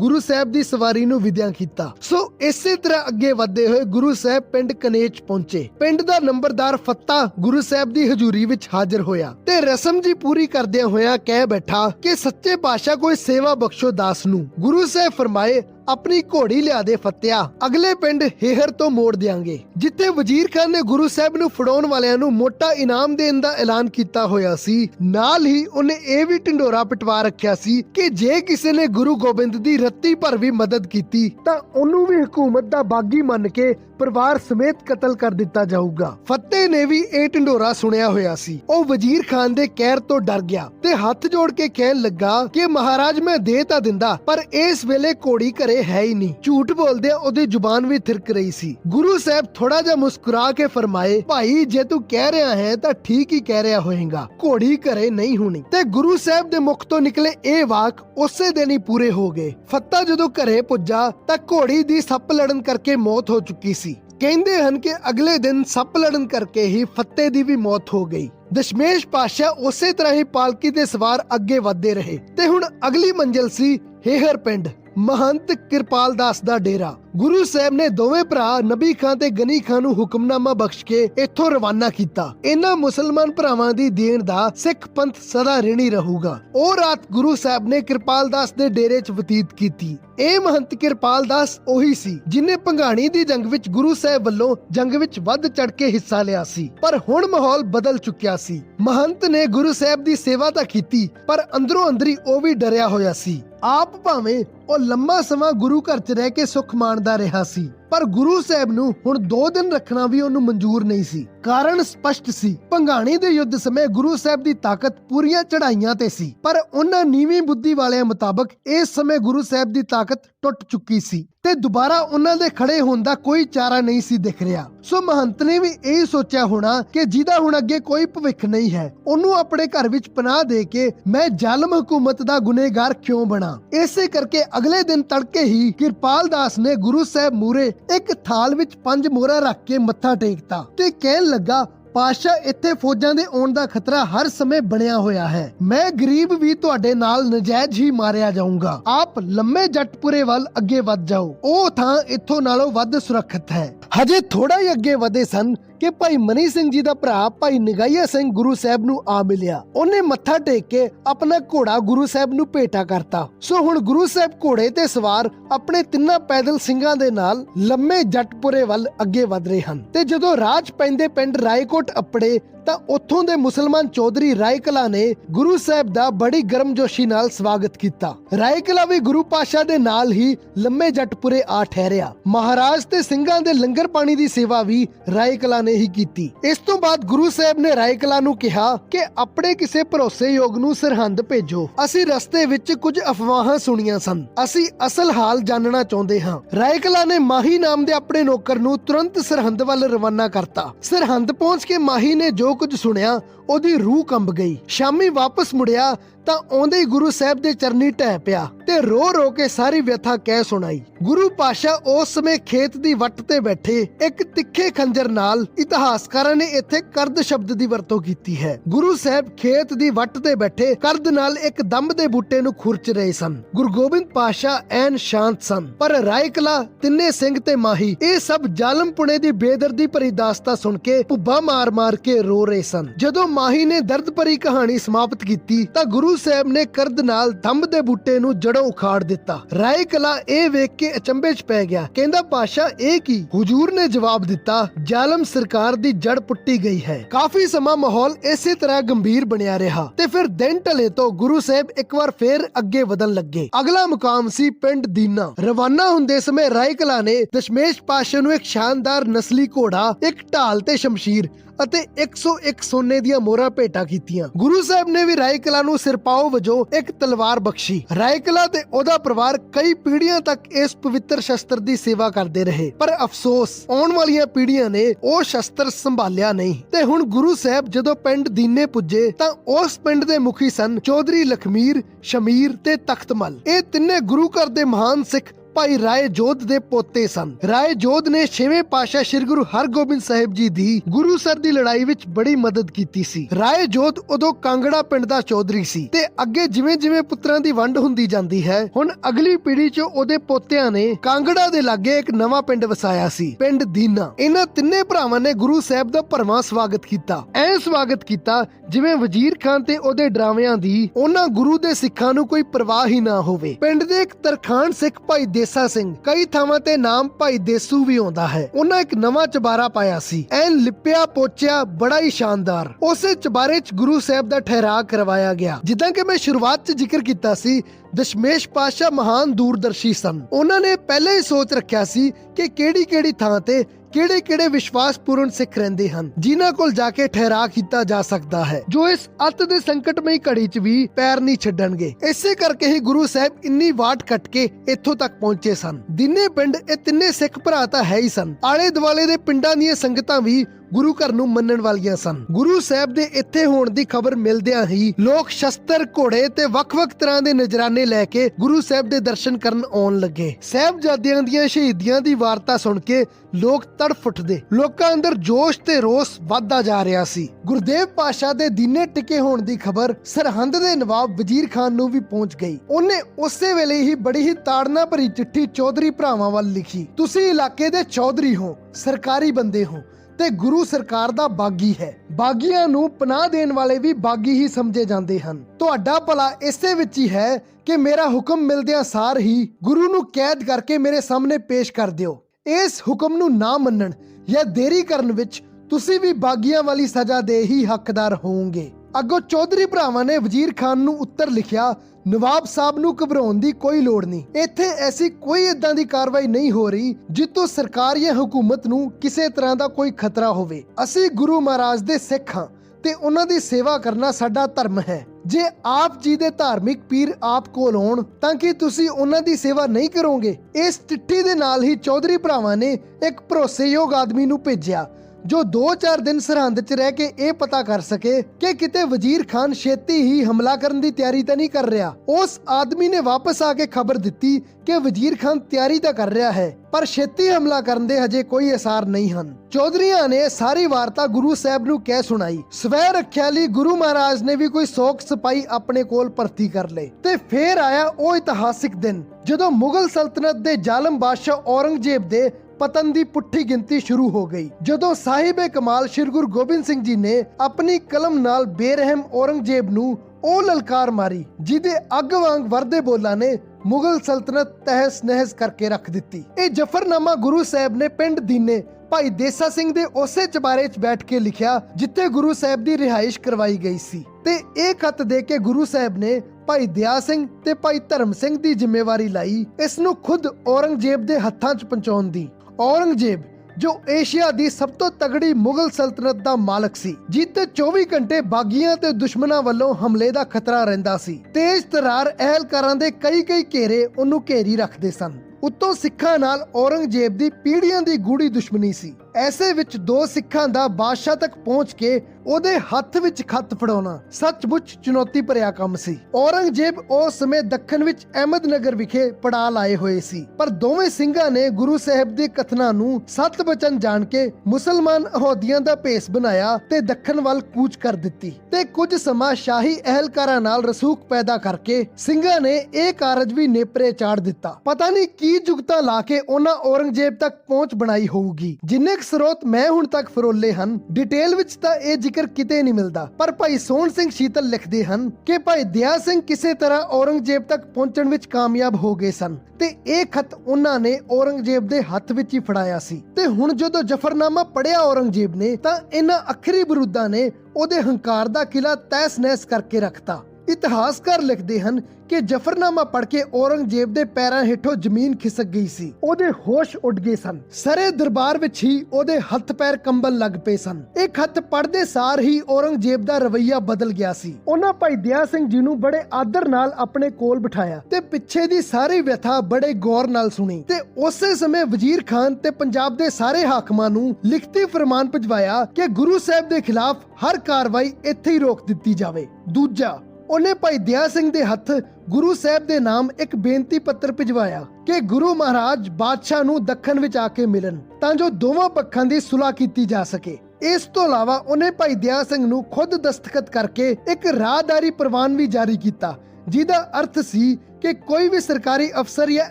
ਗੁਰੂ ਸਾਹਿਬ ਦੀ ਸਵਾਰੀ ਨੂੰ ਵਿਦਿਆ ਕੀਤਾ। ਸੋ ਇਸੇ ਤਰ੍ਹਾਂ ਅੱਗੇ ਵਧਦੇ ਹੋਏ ਗੁਰੂ ਸਾਹਿਬ ਪਿੰਡ ਕਨੇਚ ਪਹੁੰਚੇ। ਪਿੰਡ ਦਾ ਨੰਬਰਦਾਰ ਫੱਤਾ ਗੁਰੂ ਸਾਹਿਬ ਦੀ ਹਜ਼ੂਰੀ ਵਿੱਚ ਹਾਜ਼ਰ ਹੋਇਆ ਤੇ ਰਸਮ ਜੀ ਪੂਰੀ ਕਰਦਿਆਂ ਹੋਇਆਂ ਕਹਿ ਬੈਠਾ ਕਿ ਸੱਚੇ ਪਾਤਸ਼ਾਹ ਕੋਈ ਸੇਵਾ ਬਖਸ਼ੋ ਦਾਸ ਨੂੰ। ਗੁਰੂ ਸਾਹਿਬ ਫਰਮਾਏ, ਆਪਣੀ ਘੋੜੀ ਲਿਆ ਦੇ ਫਤਿਆ, ਅਗਲੇ ਪਿੰਡ ਹੇਹਰ ਤੋਂ ਮੋੜ ਦਿਆਂਗੇ। ਜਿੱਥੇ ਵਜ਼ੀਰ ਖਾਨ ਨੇ ਗੁਰੂ ਸਾਹਿਬ ਨੂੰ ਫੜਾਉਣ ਵਾਲਿਆਂ ਨੂੰ ਮੋਟਾ ਇਨਾਮ ਦੇਣ ਦਾ ਐਲਾਨ ਕੀਤਾ ਹੋਇਆ ਸੀ, ਨਾਲ ਹੀ ਉਹਨੇ ਇਹ ਵੀ ਢਿੰਡੋਰਾ ਪਟਵਾ ਰੱਖਿਆ ਸੀ ਕਿ ਜੇ ਕਿਸੇ ਨੇ ਗੁਰੂ ਗੋਬਿੰਦ ਦੀ ਰੱਤੀ ਭਰ ਵੀ ਮਦਦ ਕੀਤੀ, ਤਾਂ ਉਹਨੂੰ ਵੀ ਹਕੂਮਤ ਦਾ ਬਾਗੀ ਮੰਨ ਕੇ ਪਰਿਵਾਰ ਸਮੇਤ ਕਤਲ ਕਰ ਦਿੱਤਾ ਜਾਊਗਾ। ਫੱਤੇ ਨੇ ਵੀ ਇਹ ਢਿੰਡੋਰਾ ਸੁਣਿਆ ਹੋਇਆ ਸੀ। ਉਹ ਵਜ਼ੀਰ ਖਾਨ ਦੇ ਕਹਿਰ ਤੋਂ ਡਰ ਗਿਆ ਤੇ ਹੱਥ ਜੋੜ ਕੇ ਕਹਿਣ ਲੱਗਾ ਕਿ ਮਹਾਰਾਜ ਮੈਂ ਦੇ ਤਾਂ ਦਿੰਦਾ, ਪਰ ਇਸ ਵੇਲੇ ਘੋੜੀ ਘਰੇ ਹੈ ਹੀ ਨਹੀਂ। ਝੂਠ ਬੋਲਦੇ ਉਹਦੀ ਜ਼ੁਬਾਨ ਵੀ ਥਿਰਕ ਰਹੀ ਸੀ। ਗੁਰੂ ਸਾਹਿਬ ਥੋੜਾ ਜਿਹਾ ਮੁਸਕਰਾ ਕੇ ਫਰਮਾਏ, ਭਾਈ, ਜੇ ਤੂੰ ਕਹਿ ਰਿਹਾ ਹੈ ਤਾਂ ਠੀਕ ਹੀ ਕਹਿ ਰਿਹਾ ਹੋਏਗਾ। ਘੋੜੀ ਘਰੇ ਨਹੀਂ ਹੋਣੀ। ਤੇ ਗੁਰੂ ਸਾਹਿਬ ਦੇ ਮੁਖ ਤੋਂ ਨਿਕਲੇ ਇਹ ਵਾਕ ਉਸੇ ਦਿਨ ਹੀ ਪੂਰੇ ਹੋ ਗਏ। ਫੱਤਾ ਜਦੋਂ ਘਰੇ ਪੁੱਜਾ ਤਾਂ ਘੋੜੀ ਦੀ ਸੱਪ ਲੜਨ ਕਰਕੇ ਮੌਤ ਹੋ ਚੁੱਕੀ ਸੀ। ਕਹਿੰਦੇ ਹਨ ਕਿ ਅਗਲੇ ਦਿਨ ਸੱਪ ਲੜਨ ਕਰਕੇ ਹੀ ਫੱਤੇ ਦੀ ਵੀ ਮੌਤ ਹੋ ਗਈ। ਦਸ਼ਮੇਸ਼ ਪਾਸ਼ਾ ਉਸੇ ਤਰ੍ਹਾਂ ਹੀ ਪਾਲਕੀ ਤੇ ਸਵਾਰ ਅੱਗੇ ਵਧਦੇ ਰਹੇ ਤੇ ਹੁਣ ਅਗਲੀ ਮੰਜ਼ਿਲ ਸੀ ਹੇਹਰ ਪਿੰਡ। ਮਹੰਤ ਕਿਰਪਾਲ ਦਾਸ ਦਾ ਡੇਰਾ। ਗੁਰੂ ਸਾਹਿਬ ਨੇ ਦੋਵੇਂ ਭਰਾ ਨਬੀ ਖਾਨ ਤੇ ਗਨੀ ਖਾਨ ਨੂੰ ਹੁਕਮਨਾਮਾ ਬਖਸ਼ ਕੇ ਇੱਥੋਂ ਰਵਾਨਾ ਕੀਤਾ। ਇਹਨਾਂ ਮੁਸਲਮਾਨ ਭਰਾਵਾਂ ਦੀ ਦੇਣ ਦਾ ਸਿੱਖ ਪੰਥ ਸਦਾ ਰਿਣੀ ਰਹੂਗਾ। ਉਹ ਰਾਤ ਗੁਰੂ ਸਾਹਿਬ ਨੇ ਕਿਰਪਾਲ ਦਾਸ ਦੇ ਡੇਰੇ 'ਚ ਬਤੀਤ ਕੀਤੀ। ਇਹ ਮਹੰਤ ਕਿਰਪਾਲ ਦਾਸ ਉਹੀ ਸੀ ਜਿਨੇ ਭੰਗਾਣੀ ਦੀ ਜੰਗ ਵਿੱਚ ਗੁਰੂ ਸਾਹਿਬ ਵੱਲੋਂ ਜੰਗ ਵਿੱਚ ਵੱਧ ਚੜ ਕੇ ਹਿੱਸਾ ਲਿਆ ਸੀ। ਪਰ ਹੁਣ ਮਾਹੌਲ ਬਦਲ ਚੁੱਕਿਆ ਸੀ। ਮਹੰਤ ਨੇ ਗੁਰੂ ਸਾਹਿਬ ਦੀ ਸੇਵਾ ਤਾਂ ਕੀਤੀ, ਪਰ ਅੰਦਰੋਂ ਅੰਦਰੀ ਉਹ ਵੀ ਡਰਿਆ ਹੋਇਆ ਸੀ। ਆਪ ਭਾਵੇਂ ਉਹ ਲੰਮਾ ਸਮਾਂ ਗੁਰੂ ਘਰ 'ਚ ਰਹਿ ਕੇ ਸੁੱਖ ਮਾਣਦਾ ਰਿਹਾ ਸੀ। ਪਰ ਗੁਰੂ ਸਾਹਿਬ ਨੂੰ ਹੁਣ 2 ਦਿਨ ਰੱਖਣਾ ਵੀ ਉਹਨੂੰ ਮਨਜ਼ੂਰ ਨਹੀਂ ਸੀ। ਕਾਰਨ ਸਪਸ਼ਟ ਸੀ। ਭੰਗਾਣੀ ਦੇ ਯੁੱਧ ਸਮੇਂ ਗੁਰੂ ਸਾਹਿਬ ਦੀ ਤਾਕਤ ਪੂਰੀਆਂ ਚੜਾਈਆਂ ਤੇ ਸੀ। ਪਰ ਉਹਨਾਂ ਨੀਵੀਂ ਬੁੱਧੀ ਵਾਲਿਆਂ ਮੁਤਾਬਕ ਇਸ ਸਮੇਂ ਗੁਰੂ ਸਾਹਿਬ ਦੀ ਤਾਕਤ ਟੁੱਟ ਚੁੱਕੀ ਸੀ ਤੇ ਦੁਬਾਰਾ ਉਹਨਾਂ ਦੇ ਖੜੇ ਹੋਣ ਦਾ ਕੋਈ ਚਾਰਾ ਨਹੀਂ ਸੀ ਦਿਖ ਰਿਹਾ। ਸੋ ਮਹੰਤ ਨੇ ਵੀ ਇਹ ਸੋਚਿਆ ਹੋਣਾ ਕਿ ਜਿਹਦਾ ਹੁਣ ਅੱਗੇ ਕੋਈ ਭਵਿੱਖ ਨਹੀਂ ਹੈ, ਉਹਨੂੰ ਆਪਣੇ ਘਰ ਵਿੱਚ ਪਨਾਹ ਦੇ ਕੇ ਮੈਂ ਜ਼ਾਲਮ ਹਕੂਮਤ ਦਾ ਗੁਨੇਗਾਰ ਕਿਉਂ ਬਣਾ? ਇਸੇ ਕਰਕੇ ਅਗਲੇ ਦਿਨ ਤੜਕੇ ਹੀ ਕਿਰਪਾਲ ਦਾਸ ਨੇ ਗੁਰੂ ਸਾਹਿਬ ਮੂਰੇ ਇੱਕ ਥਾਲ ਵਿੱਚ ਪੰਜ ਮੋਹਰਾਂ ਰੱਖ ਕੇ ਮੱਥਾ ਟੇਕਤਾ ਤੇ ਕਹਿਣ ਲੱਗਾ ਪਾਸ਼ਾ ਇੱਥੇ ਫੌਜਾਂ ਦੇ ਆਉਣ ਦਾ ਖਤਰਾ ਹਰ ਸਮੇਂ ਬਣਿਆ ਹੋਇਆ ਹੈ। ਮੈਂ ਗਰੀਬ ਵੀ ਤੁਹਾਡੇ ਨਾਲ ਨਜਾਇਜ਼ ਹੀ ਮਾਰਿਆ ਜਾਊਂਗਾ। ਆਪ ਲੰਮੇ ਜੱਟਪੁਰੇ ਵੱਲ ਅੱਗੇ ਵੱਧ ਜਾਓ। ਉਹ ਥਾਂ ਇੱਥੋਂ ਨਾਲੋਂ ਵੱਧ ਸੁਰੱਖਿਅਤ ਹੈ। ਹਜੇ ਥੋੜਾ ਹੀ ਅੱਗੇ ਵਧੇ ਸਨ ਕਿ ਭਾਈ ਮਨੀ ਸਿੰਘ ਜੀ ਦਾ ਭਰਾ ਭਾਈ ਨਿਗਾਈਆ ਸਿੰਘ ਗੁਰੂ ਸਾਹਿਬ ਨੂੰ ਆ ਮਿਲਿਆ। ਉਹਨੇ ਮੱਥਾ ਟੇਕ ਕੇ ਆਪਣਾ ਘੋੜਾ ਗੁਰੂ ਸਾਹਿਬ ਨੂੰ ਭੇਟਾ ਕਰਤਾ। ਸੋ ਹੁਣ ਗੁਰੂ ਸਾਹਿਬ ਘੋੜੇ ਤੇ ਸਵਾਰ ਆਪਣੇ ਤਿੰਨਾਂ ਪੈਦਲ ਸਿੰਘਾਂ ਦੇ ਨਾਲ ਲੰਮੇ ਜੱਟਪੁਰੇ ਵੱਲ ਅੱਗੇ ਵਧ ਰਹੇ ਹਨ। ਤੇ ਜਦੋਂ ਰਾਜ ਪੈਂਦੇ ਪਿੰਡ ਰਾਏਕੋਟ ਅੱਪੜੇ ਤਾਂ ਉੱਥੋਂ ਦੇ ਮੁਸਲਮਾਨ ਚੌਧਰੀ ਰਾਏਕਲਾ ਨੇ ਗੁਰੂ ਸਾਹਿਬ ਦਾ ਬੜੀ ਗਰਮਜੋਸ਼ੀ ਨਾਲ ਸਵਾਗਤ ਕੀਤਾ। ਰਾਏਕਲਾ ਵੀ ਗੁਰੂ ਪਾਸ਼ਾ ਦੇ ਨਾਲ ਹੀ ਲੰਮੇ ਜੱਟਪੁਰੇ ਆ ਠਹਿਰਿਆ। ਮਹਾਰਾਜ ਤੇ ਸਿੰਘਾਂ ਦੇ ਲੰਗਰ ਪਾਣੀ ਦੀ ਸੇਵਾ ਵੀ ਰਾਏਕਲਾ ਨੇ ਹੀ ਕੀਤੀ। ਇਸ ਤੋਂ ਬਾਅਦ ਗੁਰੂ ਸਾਹਿਬ ਨੇ ਰਾਏਕਲਾ ਨੂੰ ਕਿਹਾ ਕਿ ਆਪਣੇ ਕਿਸੇ ਭਰੋਸੇਯੋਗ ਨੂੰ ਸਰਹੰਦ ਭੇਜੋ। ਅਸੀਂ ਰਸਤੇ ਵਿੱਚ ਕੁਝ ਅਫਵਾਹਾਂ ਸੁਣੀਆਂ ਸਨ। ਅਸੀਂ ਅਸਲ ਹਾਲ ਜਾਣਨਾ ਚਾਹੁੰਦੇ ਹਾਂ। ਰਾਏਕਲਾ ਨੇ ਮਾਹੀ ਨਾਮ ਦੇ ਆਪਣੇ ਨੌਕਰ ਨੂੰ ਤੁਰੰਤ ਸਰਹੰਦ ਵੱਲ ਰਵਾਨਾ ਕਰਤਾ। ਸਰਹੰਦ ਪਹੁੰਚ ਕੇ ਮਾਹੀ ਨੇ ਜੋ ਕੁਝ ਸੁਣਿਆ ਉਹਦੀ ਰੂਹ ਕੰਬ ਗਈ। ਸ਼ਾਮੀ ਵਾਪਸ ਮੁੜਿਆ ਤਾਂ ਆਉਂਦੇ ਹੀ ਗੁਰੂ ਸਾਹਿਬ ਦੇ ਚਰਨੀ ਢਹਿ ਪਿਆ ਤੇ ਰੋ ਰੋ ਕੇ ਸਾਰੀ ਵਿਅਥਾ ਕਹਿ ਸੁਣਾਈ। ਗੁਰੂ ਪਾਸ਼ਾ ਉਸ ਸਮੇਂ ਖੇਤ ਦੀ ਵੱਟ ਤੇ ਬੈਠੇ, ਇੱਕ ਤਿੱਖੇ ਖੰਜਰ ਨਾਲ ਇਤਿਹਾਸਕਾਰਾਂ ਨੇ ਇੱਥੇ ਕਰਦ ਸ਼ਬਦ ਦੀ ਵਰਤੋਂ ਕੀਤੀ ਹੈ। ਗੁਰੂ ਸਾਹਿਬ ਖੇਤ ਦੀ ਵੱਟ ਤੇ ਬੈਠੇ, ਕਰਦ ਨਾਲ ਇੱਕ ਦੰਬ ਦੇ ਬੂਟੇ ਨੂੰ ਖੁਰਚ ਰਹੇ ਸਨ। ਗੁਰੂ ਗੋਬਿੰਦ ਪਾਸ਼ਾ ਐਨ ਸ਼ਾਂਤ ਸਨ। ਪਰ ਰਾਇਕਲਾ, ਤਿੰਨੇ ਸਿੰਘ ਤੇ ਮਾਹੀ, ਇਹ ਸਭ ਜ਼ਾਲਮਪੁਣੇ ਦੀ ਬੇਦਰਦੀ ਭਰੀ ਦਾਸਤਾ ਸੁਣ ਕੇ ਭੁੱਬਾ ਮਾਰ-ਮਾਰ ਕੇ ਰੋ ਰਹੇ ਸਨ। ਜਦੋਂ ਮਾਹੀ ਨੇ ਦਰਦ ਭਰੀ ਕਹਾਣੀ ਸਮਾਪਤ ਕੀਤੀ, ਤਾਂ ਗੁਰੂ ਸਾਹਿਬ ਨੇ ਕਰਦ ਨਾਲ ਦੰਬ ਦੇ ਬੂਟੇ ਨੂੰ ਜੜੋਂ ਉਖਾੜ ਦਿੱਤਾ। ਰਾਇਕਲਾ ਇਹ ਵੇਖ ਕੇ ਅਚੰਭੇ 'ਚ ਪੈ ਗਿਆ। ਕਹਿੰਦਾ ਪਾਸ਼ਾ ਇਹ ਕੀ? ਹੁਜੂਰ ਨੇ ਜਵਾਬ ਦਿੱਤਾ, ਜ਼ਾਲਮ ਸਰਕਾਰ ਦੀ ਜੜ ਪੁੱਟੀ ਗਈ ਹੈ। ਕਾਫੀ ਸਮਾਂ ਮਾਹੌਲ ਇਸੇ ਤਰ੍ਹਾਂ ਗੰਭੀਰ ਬਣਿਆ ਰਿਹਾ। ਤੇ ਫਿਰ ਦਿਨ ਢਲੇ ਤੋਂ ਗੁਰੂ ਸਾਹਿਬ ਇੱਕ ਵਾਰ ਫੇਰ ਅੱਗੇ ਵਧਣ ਲੱਗੇ। ਅਗਲਾ ਮੁਕਾਮ ਸੀ ਪਿੰਡ ਦੀਨਾ। ਰਵਾਨਾ ਹੁੰਦੇ ਸਮੇਂ ਰਾਏ ਕਲਾ ਨੇ ਦਸ਼ਮੇਸ਼ ਪਾਸ਼ਾ ਨੂੰ ਇੱਕ ਸ਼ਾਨਦਾਰ ਨਸਲੀ ਘੋੜਾ, ਇੱਕ ਢਾਲ ਤੇ ਸ਼ਮਸ਼ੀਰ ਅਤੇ 101 ਸੋਨੇ ਦੀਆਂ ਮੋਹਰਾਂ ਭੇਟਾ ਕੀਤੀਆਂ। ਗੁਰੂ ਸਾਹਿਬ ਨੇ ਵੀ ਰਾਇਕਲਾ ਨੂੰ ਸਿਰਪਾਓ ਵਜੋਂ ਇੱਕ ਤਲਵਾਰ ਬਖਸ਼ੀ। ਰਾਇਕਲਾ ਤੇ ਉਹਦਾ ਪਰਿਵਾਰ ਕਈ ਪੀੜ੍ਹੀਆਂ ਤੱਕ ਇਸ ਪਵਿੱਤਰ ਸ਼ਸਤਰ ਦੀ ਸੇਵਾ ਕਰਦੇ ਰਹੇ। ਪਰ ਅਫਸੋਸ, ਆਉਣ ਵਾਲੀਆਂ ਪੀੜ੍ਹੀਆਂ ਨੇ ਉਹ ਸ਼ਸਤਰ ਸੰਭਾਲਿਆ ਨਹੀਂ। ਤੇ ਹੁਣ ਗੁਰੂ ਸਾਹਿਬ ਜਦੋਂ ਪਿੰਡ ਦੀਨੇ ਪੁੱਜੇ, ਤਾਂ ਉਸ ਪਿੰਡ ਦੇ ਮੁਖੀ ਸਨ ਚੌਧਰੀ ਲਖਮੀਰ, ਸ਼ਮੀਰ ਤੇ ਤਖਤਮਲ। ਇਹ ਤਿੰਨੇ ਗੁਰੂ ਘਰ ਦੇ ਮਹਾਨ ਸਿੱਖ ਭਾਈ ਰਾਏ ਜੋਧ ਦੇ ਪੋਤੇ ਸਨ। ਰਾਏ ਜੋਧ ਨੇ ਛੇਵੇਂ ਪਾਸ਼ਾ ਸ੍ਰੀ ਗੁਰੂ ਹਰਗੋਬਿੰਦ ਸਾਹਿਬ ਜੀ ਦੀ ਗੁਰੂ ਸਰ ਦੀ ਲੜਾਈ ਵਿੱਚ ਬੜੀ ਮਦਦ ਕੀਤੀ ਸੀ। ਰਾਏ ਜੋਧ ਉਦੋਂ ਕਾਂਗੜਾ ਪਿੰਡ ਦਾ ਚੌਧਰੀ ਸੀ ਤੇ ਅੱਗੇ ਜਿਵੇਂ ਜਿਵੇਂ ਪੁੱਤਰਾਂ ਦੀ ਵੰਡ ਹੁੰਦੀ ਜਾਂਦੀ ਹੈ, ਹੁਣ ਅਗਲੀ ਪੀੜ੍ਹੀ 'ਚ ਉਹਦੇ ਪੋਤਿਆਂ ਨੇ ਕਾਂਗੜਾ ਦੇ ਲਾਗੇ ਇੱਕ ਨਵਾਂ ਪਿੰਡ ਵਸਾਇਆ ਸੀ, ਪਿੰਡ ਦੀਨਾ। ਇਹਨਾਂ ਤਿੰਨੇ ਭਰਾਵਾਂ ਨੇ ਗੁਰੂ ਸਾਹਿਬ ਦਾ ਭਰਵਾਂ ਸਵਾਗਤ ਕੀਤਾ। ਐ ਸਵਾਗਤ ਕੀਤਾ ਜਿਵੇਂ ਵਜ਼ੀਰ ਖਾਨ ਤੇ ਉਹਦੇ ਡਰਾਵਿਆਂ ਦੀ ਉਹਨਾਂ ਗੁਰੂ ਦੇ ਸਿੱਖਾਂ ਨੂੰ ਕੋਈ ਪਰਵਾਹ ਹੀ ਨਾ ਹੋਵੇ। ਪਿੰਡ ਦੇ ਇੱਕ ਤਰਖਾਨ ਸਿੱਖ ਭਾਈ ਦੇ ਦੇਸਾ ਸਿੰਘ ਕਈ ਥਾਵਾਂ ਤੇ ਨਾਮ ਭਾਈ ਦੇਸੂ ਵੀ ਆਉਂਦਾ ਹੈ। ਉਹਨਾਂ ਇੱਕ ਨਵਾਂ ਚਬਾਰਾ ਪਾਇਆ ਸੀ। ਐਨ ਲਿਪਿਆ ਪੋਚਿਆ ਬੜਾ ਹੀ ਸ਼ਾਨਦਾਰ। ਉਸੇ ਚਬਾਰੇ 'ਚ ਗੁਰੂ ਸਾਹਿਬ ਦਾ ਠਹਿਰਾ ਕਰਵਾਇਆ ਗਿਆ। ਜਿੱਦਾਂ ਕਿ ਮੈਂ ਸ਼ੁਰੂਆਤ 'ਚ ਜ਼ਿਕਰ ਕੀਤਾ ਸੀ, ਦਸ਼ਮੇਸ਼ ਪਾਸ਼ਾ ਮਹਾਨ ਦੂਰਦਰਸ਼ੀ ਸਨ। ਉਹਨਾਂ ਨੇ ਪਹਿਲੇ ਹੀ ਸੋਚ ਰੱਖਿਆ ਸੀ ਕਿ ਕਿਹੜੀ-ਕਿਹੜੀ ਥਾਂ ਤੇ ਕਿਹੜੇ-ਕਿਹੜੇ ਵਿਸ਼ਵਾਸਪੂਰਨ ਸਿੱਖ ਰਹਿੰਦੇ ਹਨ, ਜਿਨ੍ਹਾਂ ਕੋਲ ਜਾ ਕੇ ਠਹਿਰਾ ਕੀਤਾ ਜਾ ਸਕਦਾ ਹੈ, ਜੋ ਇਸ ਅੱਤ ਦੇ ਸੰਕਟਮਈ ਘੜੀ 'ਚ ਵੀ ਪੈਰ ਨਹੀਂ ਛੱਡਣਗੇ। ਇਸੇ ਕਰਕੇ ਹੀ ਗੁਰੂ ਸਾਹਿਬ ਇੰਨੀ ਵਾਟ ਕੱਟ ਕੇ ਇੱਥੋਂ ਤੱਕ ਪਹੁੰਚੇ ਸਨ। ਦਿਨੇ ਪਿੰਡ ਇਹ ਤਿੰਨੇ ਸਿੱਖ ਭਰਾ ਤਾਂ ਹੈ ਹੀ ਸਨ। ਆਲੇ ਦੁਆਲੇ ਦੇ ਪਿੰਡਾਂ ਦੀਆਂ ਸੰਗਤਾਂ ਵੀ ਗੁਰੂ ਘਰ ਨੂੰ ਮੰਨਣ ਵਾਲੀਆਂ ਸਨ। ਗੁਰੂ ਸਾਹਿਬ ਦੇ ਇੱਥੇ ਹੋਣ ਦੀ ਖਬਰ ਮਿਲਦਿਆਂ ਹੀ ਲੋਕ ਸ਼ਸਤਰ, ਘੋੜੇ ਤੇ ਵੱਖ-ਵੱਖ ਤਰ੍ਹਾਂ ਦੇ ਨਜ਼ਰਾਨੇ ਲੈ ਕੇ ਗੁਰੂ ਸਾਹਿਬ ਦੇ ਦਰਸ਼ਨ ਕਰਨ ਆਉਣ ਲੱਗੇ। ਸਾਹਿਬਜ਼ਾਦਿਆਂ ਦੀਆਂ ਸ਼ਹੀਦੀਆਂ ਦੀ ਵਾਰਤਾ ਸੁਣ ਕੇ ਲੋਕ ਤੜਫ ਉੱਠਦੇ। ਲੋਕਾਂ ਅੰਦਰ ਜੋਸ਼ ਤੇ ਰੋਸ ਵੱਧਦਾ ਜਾ ਰਿਹਾ ਸੀ। ਗੁਰਦੇਵ ਪਾਸ਼ਾ ਦੇ ਦੀਨੇ ਟਿਕੇ ਹੋਣ ਦੀ ਖਬਰ ਸਰਹੰਦ ਦੇ ਨਵਾਬ ਵਜ਼ੀਰ ਖਾਨ ਨੂੰ ਵੀ ਪਹੁੰਚ ਗਈ। ਉਹਨੇ ਉਸੇ ਵੇਲੇ ਹੀ ਬੜੀ ਹੀ ਤਾੜਨਾ ਭਰੀ ਚਿੱਠੀ ਚੌਧਰੀ ਭਰਾਵਾਂ ਵੱਲ ਲਿਖੀ, ਤੁਸੀਂ ਇਲਾਕੇ ਦੇ ਚੌਧਰੀ ਹੋ, ਸਰਕਾਰੀ ਬੰਦੇ ਹੋ। ਤੇ ਗੁਰੂ ਸਰਕਾਰ ਦਾ ਬਾਗੀ ਹੈ। ਬਾਗੀਆਂ ਨੂੰ ਪਨਾਹ ਦੇਣ ਵਾਲੇ ਵੀ ਬਾਗੀ ਹੀ ਸਮਝੇ ਜਾਂਦੇ ਹਨ। ਤੁਹਾਡਾ ਭਲਾ ਇਸੇ ਵਿੱਚ ਹੀ ਹੈ ਕਿ ਮੇਰਾ ਹੁਕਮ ਮਿਲਦਿਆਂ ਸਾਰ ਹੀ ਗੁਰੂ ਨੂੰ ਕੈਦ ਕਰਕੇ ਮੇਰੇ ਸਾਹਮਣੇ ਪੇਸ਼ ਕਰ ਦਿਓ। ਇਸ ਹੁਕਮ ਨੂੰ ਨਾ ਮੰਨਣ ਜਾਂ ਦੇਰੀ ਕਰਨ ਵਿੱਚ ਤੁਸੀਂ ਵੀ ਬਾਗੀਆਂ ਵਾਲੀ ਸਜ਼ਾ ਦੇ ਹੀ ਹੱਕਦਾਰ ਹੋਵੋਗੇ। ਅੱਗੋਂ ਚੌਧਰੀ ਭਰਾਵਾਂ ਨੇ ਵਜ਼ੀਰ ਖਾਨ ਨੂੰ ਉੱਤਰ ਲਿਖਿਆ, ਨਵਾਬ ਸਾਹਿਬ ਨੂੰ ਘਬਰਾਉਣ ਦੀ ਕੋਈ ਲੋੜ ਨਹੀਂ। ਇੱਥੇ ਐਸੀ ਕੋਈ ਇਦਾਂ ਦੀ ਕਾਰਵਾਈ ਨਹੀਂ ਹੋ ਰਹੀ ਜਿੱਤੋਂ ਸਰਕਾਰ ਜਾਂ ਹਕੂਮਤ ਨੂੰ ਕਿਸੇ ਤਰ੍ਹਾਂ ਦਾ ਕੋਈ ਖਤਰਾ ਹੋਵੇ। ਅਸੀਂ ਗੁਰੂ ਮਹਾਰਾਜ ਦੇ ਸਿੱਖ ਹਾਂ ਤੇ ਉਹਨਾਂ ਦੀ ਸੇਵਾ ਕਰਨਾ ਸਾਡਾ ਧਰਮ ਹੈ। ਜੇ ਆਪ ਜੀ ਦੇ ਧਾਰਮਿਕ ਪੀਰ ਆਪ ਕੋਲ ਆਉਣ ਤਾਂ ਕਿ ਤੁਸੀਂ ਉਹਨਾਂ ਦੀ ਸੇਵਾ ਨਹੀਂ ਕਰੋਗੇ? ਇਸ ਚਿੱਠੀ ਦੇ ਨਾਲ ਹੀ ਚੌਧਰੀ ਭਰਾਵਾਂ ਨੇ ਇੱਕ ਭਰੋਸੇਯੋਗ ਆਦਮੀ ਨੂੰ ਭੇਜਿਆ। ਜੋ 2-4 ਦਿਨ ਸਰਹੰਦ 'ਚ ਰਹਿ ਕੇ ਇਹ ਪਤਾ ਕਰ ਸਕੇ ਕਿ ਕਿਤੇ ਵਜ਼ੀਰ ਖਾਨ ਛੇਤੀ ਹੀ ਹਮਲਾ ਕਰਨ ਦੀ ਤਿਆਰੀ ਤਾਂ ਨਹੀਂ ਕਰ ਰਿਹਾ। ਉਸ ਆਦਮੀ ਨੇ ਵਾਪਸ ਆ ਕੇ ਖਬਰ ਦਿੱਤੀ ਕਿ ਵਜ਼ੀਰ ਖਾਨ ਤਿਆਰੀ ਤਾਂ ਕਰ ਰਿਹਾ ਹੈ, ਪਰ ਛੇਤੀ ਹਮਲਾ ਕਰਨ ਦੇ ਹਜੇ ਕੋਈ ਅਸਾਰ ਨਹੀਂ ਹਨ। ਚੌਧਰੀਆਂ ਨੇ ਸਾਰੀ ਵਾਰਤਾ ਗੁਰੂ ਸਾਹਿਬ ਨੂੰ ਕਹਿ ਸੁਣਾਈ। ਸਵੈ ਰੱਖਿਆ ਲਈ ਗੁਰੂ ਮਹਾਰਾਜ ਨੇ ਵੀ ਕੋਈ ਸੋਖ ਸਿਪਾਈ ਆਪਣੇ ਕੋਲ ਭਰਤੀ ਕਰ ਲਏ। ਤੇ ਫੇਰ ਆਇਆ ਉਹ ਇਤਿਹਾਸਿਕ ਦਿਨ, ਜਦੋਂ ਮੁਗਲ ਸਲਤਨਤ ਦੇ ਜ਼ਾਲਮ ਬਾਦਸ਼ਾਹ ਔਰੰਗਜ਼ੇਬ ਦੇ ਪਤਨ ਦੀ ਪੁੱਠੀ ਗਿਣਤੀ ਸ਼ੁਰੂ ਹੋ ਗਈ। ਜਦੋਂ ਸਾਹਿਬੇ ਕਮਾਲ ਸ਼੍ਰੀ ਗੁਰੂ ਗੋਬਿੰਦ ਸਿੰਘ ਜੀ ਨੇ ਆਪਣੀ ਕਲਮ ਨਾਲ ਬੇਰਹਿਮ ਔਰੰਗਜ਼ੇਬ ਨੂੰ ਉਹ ਲਲਕਾਰ ਮਾਰੀ, ਜਿਹਦੇ ਅੱਗ ਵਾਂਗ ਵਰਦੇ ਬੋਲਾਂ ਨੇ ਮੁਗਲ ਸਲਤਨਤ ਤਹਿਸ ਨਹਿਸ ਕਰਕੇ ਰੱਖ ਦਿੱਤੀ। ਇਹ ਜਫਰਨਾਮਾ ਗੁਰੂ ਸਾਹਿਬ ਨੇ ਪਿੰਡ ਦੀਨੇ ਭਾਈ ਦੇਸਾ ਸਿੰਘ ਦੇ ਉਸੇ ਚਬਾਰੇ 'ਚ ਬੈਠ ਕੇ ਲਿਖਿਆ, ਜਿੱਥੇ ਗੁਰੂ ਸਾਹਿਬ ਦੀ ਰਿਹਾਇਸ਼ ਕਰਵਾਈ ਗਈ ਸੀ। ਤੇ ਇਹ ਖਤ ਦੇ ਕੇ ਗੁਰੂ ਸਾਹਿਬ ਨੇ ਭਾਈ ਦਿਆ ਸਿੰਘ ਤੇ ਭਾਈ ਧਰਮ ਸਿੰਘ ਦੀ ਜ਼ਿੰਮੇਵਾਰੀ ਲਈ, ਇਸ ਨੂੰ ਖੁਦ ਔਰੰਗਜ਼ੇਬ ਦੇ ਹੱਥਾਂ 'ਚ ਪਹੁੰਚਾਉਣ ਦੀ। ਔਰੰਗਜ਼ੇਬ, ਜੋ ਏਸ਼ੀਆ ਦੀ ਸਭ ਤੋਂ ਤਗੜੀ ਮੁਗਲ ਸਲਤਨਤ ਦਾ ਮਾਲਕ ਸੀ, ਜਿੱਤੇ 24 ਘੰਟੇ ਬਾਗੀਆਂ ਤੇ ਦੁਸ਼ਮਣਾਂ ਵੱਲੋਂ ਹਮਲੇ ਦਾ ਖਤਰਾ ਰਹਿੰਦਾ ਸੀ। ਤੇਜ਼ ਤਰਾਰ ਅਹਿਲਕਾਰਾਂ ਦੇ ਕਈ ਕਈ ਘੇਰੇ ਉਹਨੂੰ ਘੇਰੀ ਰੱਖਦੇ ਸਨ। ਉੱਤੋਂ ਸਿੱਖਾਂ ਨਾਲ ਔਰੰਗਜ਼ੇਬ ਦੀ ਪੀੜ੍ਹੀਆਂ ਦੀ ਗੂੜੀ ਦੁਸ਼ਮਣੀ ਸੀ। ਐਸੇ ਵਿੱਚ ਦੋ ਸਿੱਖਾਂ ਦਾ ਬਾਦਸ਼ਾਹ ਤੱਕ ਪਹੁੰਚ ਕੇ ਉਹਦੇ ਹੱਥ ਵਿੱਚ ਖੱਤ ਫੜਾਉਣਾ ਸੱਚਮੁੱਚ ਚੁਣੌਤੀ ਭਰਿਆ ਕੰਮ ਸੀ। ਔਰੰਗਜ਼ੇਬ ਉਸ ਸਮੇਂ ਦੱਖਣ ਵਿੱਚ ਅਹਿਮਦਨਗਰ ਵਿਖੇ ਪੜਾ ਲਾਏ ਹੋਏ ਸੀ। ਪਰ ਦੋਵੇਂ ਸਿੰਘਾਂ ਨੇ ਗੁਰੂ ਸਾਹਿਬ ਦੇ ਕਥਨਾਂ ਨੂੰ ਸੱਤ ਬਚਨ ਜਾਣ ਕੇ ਮੁਸਲਮਾਨ ਅਹੋਦੀਆਂ ਦਾ ਭੇਸ ਬਣਾਇਆ ਤੇ ਦੱਖਣ ਵੱਲ ਕੂਚ ਕਰ ਦਿੱਤੀ। ਤੇ ਕੁਝ ਸਮਾਂ ਸ਼ਾਹੀ ਅਹਿਲਕਾਰਾਂ ਨਾਲ ਰਸੂਖ ਪੈਦਾ ਕਰਕੇ ਸਿੰਘਾਂ ਨੇ ਇਹ ਕਾਰਜ ਵੀ ਨੇਪਰੇ ਚਾੜ ਦਿੱਤਾ। ਪਤਾ ਨਹੀਂ ਕੀ ਜੁਗਤਾ ਲਾ ਕੇ ਉਹਨਾਂ ਔਰੰਗਜ਼ੇਬ ਤੱਕ ਪਹੁੰਚ ਬਣਾਈ ਹੋਊਗੀ। ਜਿੰਨੇ ਸਰੋਤ ਮੈਂ ਹੁਣ ਤੱਕ ਫਰੋਲੇ ਹਨ। ਡਿਟੇਲ ਵਿੱਚ ਤਾਂ ਇਹ ਜ਼ਿਕਰ ਕਿਤੇ ਨਹੀਂ ਮਿਲਦਾ। ਪਰ ਭਾਈ ਸੋਹਣ ਸਿੰਘ ਸ਼ੀਤਲ ਲਿਖਦੇ ਹਨ ਕਿ ਭਾਈ ਦਿਆ ਸਿੰਘ ਕਿਸੇ ਤਰ੍ਹਾਂ ਔਰੰਗਜ਼ੇਬ ਤੱਕ ਪਹੁੰਚਣ ਵਿੱਚ ਕਾਮਯਾਬ ਹੋ ਗਏ ਸਨ ਤੇ ਇਹ ਖਤ ਉਹਨਾਂ ਨੇ ਔਰੰਗਜ਼ੇਬ ਦੇ ਹੱਥ ਵਿੱਚ ਹੀ ਫੜਾਇਆ ਸੀ। ਤੇ ਹੁਣ ਜਦੋਂ ਜਫਰਨਾਮਾ ਪੜਿਆ ਔਰੰਗਜ਼ੇਬ ਨੇ ਤਾਂ ਇਹਨਾਂ ਅਖਰੀ ਬਰੂਦਾਂ ਨੇ ਉਹਦੇ ਹੰਕਾਰ ਦਾ ਕਿਲਾ ਤੈਸ-ਨੈਸ ਕਰਕੇ ਰੱਖਤਾ। ਇਤਿਹਾਸਕਾਰ ਲਿਖਦੇ ਹਨ ਕਿ ਜਫਰਨਾਮਾ ਪੜ੍ਹ ਕੇ ਔਰੰਗਜ਼ੇਬ ਦੇ ਪੈਰਾਂ ਹੇਠੋਂ ਜ਼ਮੀਨ ਖਿਸਕ ਗਈ ਸੀ। ਉਹਦੇ ਹੋਸ਼ ਉੱਡ ਗਏ ਸਨ। ਸਰੇ ਦਰਬਾਰ ਵਿੱਚ ਹੀ ਉਹਦੇ ਹੱਥ ਪੈਰ ਕੰਬਣ ਲੱਗ ਪਏ ਸਨ। ਇਹ ਖੱਤ ਪੜ੍ਹਦੇ ਸਾਰ ਹੀ ਔਰੰਗਜ਼ੇਬ ਦਾ ਰਵਈਆ ਬਦਲ ਗਿਆ ਸੀ। ਉਹਨਾਂ ਭਾਈ ਦਿਆ ਸਿੰਘ ਜੀ ਨੂੰ ਬੜੇ ਆਦਰ ਨਾਲ ਆਪਣੇ ਕੋਲ ਬਿਠਾਇਆ ਤੇ ਪਿੱਛੇ ਦੀ ਸਾਰੀ ਵਿਥਾ ਬੜੇ ਗੌਰ ਨਾਲ ਸੁਣੀ ਤੇ ਉਸੇ ਸਮੇਂ ਵਜ਼ੀਰ ਖਾਨ ਤੇ ਪੰਜਾਬ ਦੇ ਸਾਰੇ ਹਾਕਮਾਂ ਨੂੰ ਲਿਖਤੀ ਫਰਮਾਨ ਭਜਵਾਇਆ ਕਿ ਗੁਰੂ ਸਾਹਿਬ ਦੇ ਖਿਲਾਫ ਹਰ ਕਾਰਵਾਈ ਇੱਥੇ ਹੀ ਰੋਕ ਦਿੱਤੀ ਜਾਵੇ। ਦੂਜਾ ਉਹਨੇ ਭਾਈ ਦਇਆ ਸਿੰਘ ਦੇ ਹੱਥ ਗੁਰੂ ਸਾਹਿਬ ਦੇ ਨਾਮ ਇੱਕ ਬੇਨਤੀ ਪੱਤਰ ਭਿਜਵਾਇਆ ਕਿ ਗੁਰੂ ਮਹਾਰਾਜ ਬਾਦਸ਼ਾਹ ਨੂੰ ਦੱਖਣ ਵਿੱਚ ਆ ਕੇ ਮਿਲਣ, ਤਾਂ ਜੋ ਦੋਵਾਂ ਪੱਖਾਂ ਦੀ ਸੁਲ੍ਹਾ ਕੀਤੀ ਜਾ ਸਕੇ। ਇਸ ਤੋਂ ਇਲਾਵਾ ਉਹਨੇ ਭਾਈ ਦਇਆ ਸਿੰਘ ਨੂੰ ਖੁਦ ਦਸਤਖਤ ਕਰਕੇ ਇੱਕ ਰਾਹਦਾਰੀ ਪ੍ਰਵਾਨ ਵੀ ਜਾਰੀ ਕੀਤਾ, ਜਿਹਦਾ ਅਰਥ ਸੀ ਕਿ ਕੋਈ ਵੀ ਸਰਕਾਰੀ ਅਫਸਰ ਜਾਂ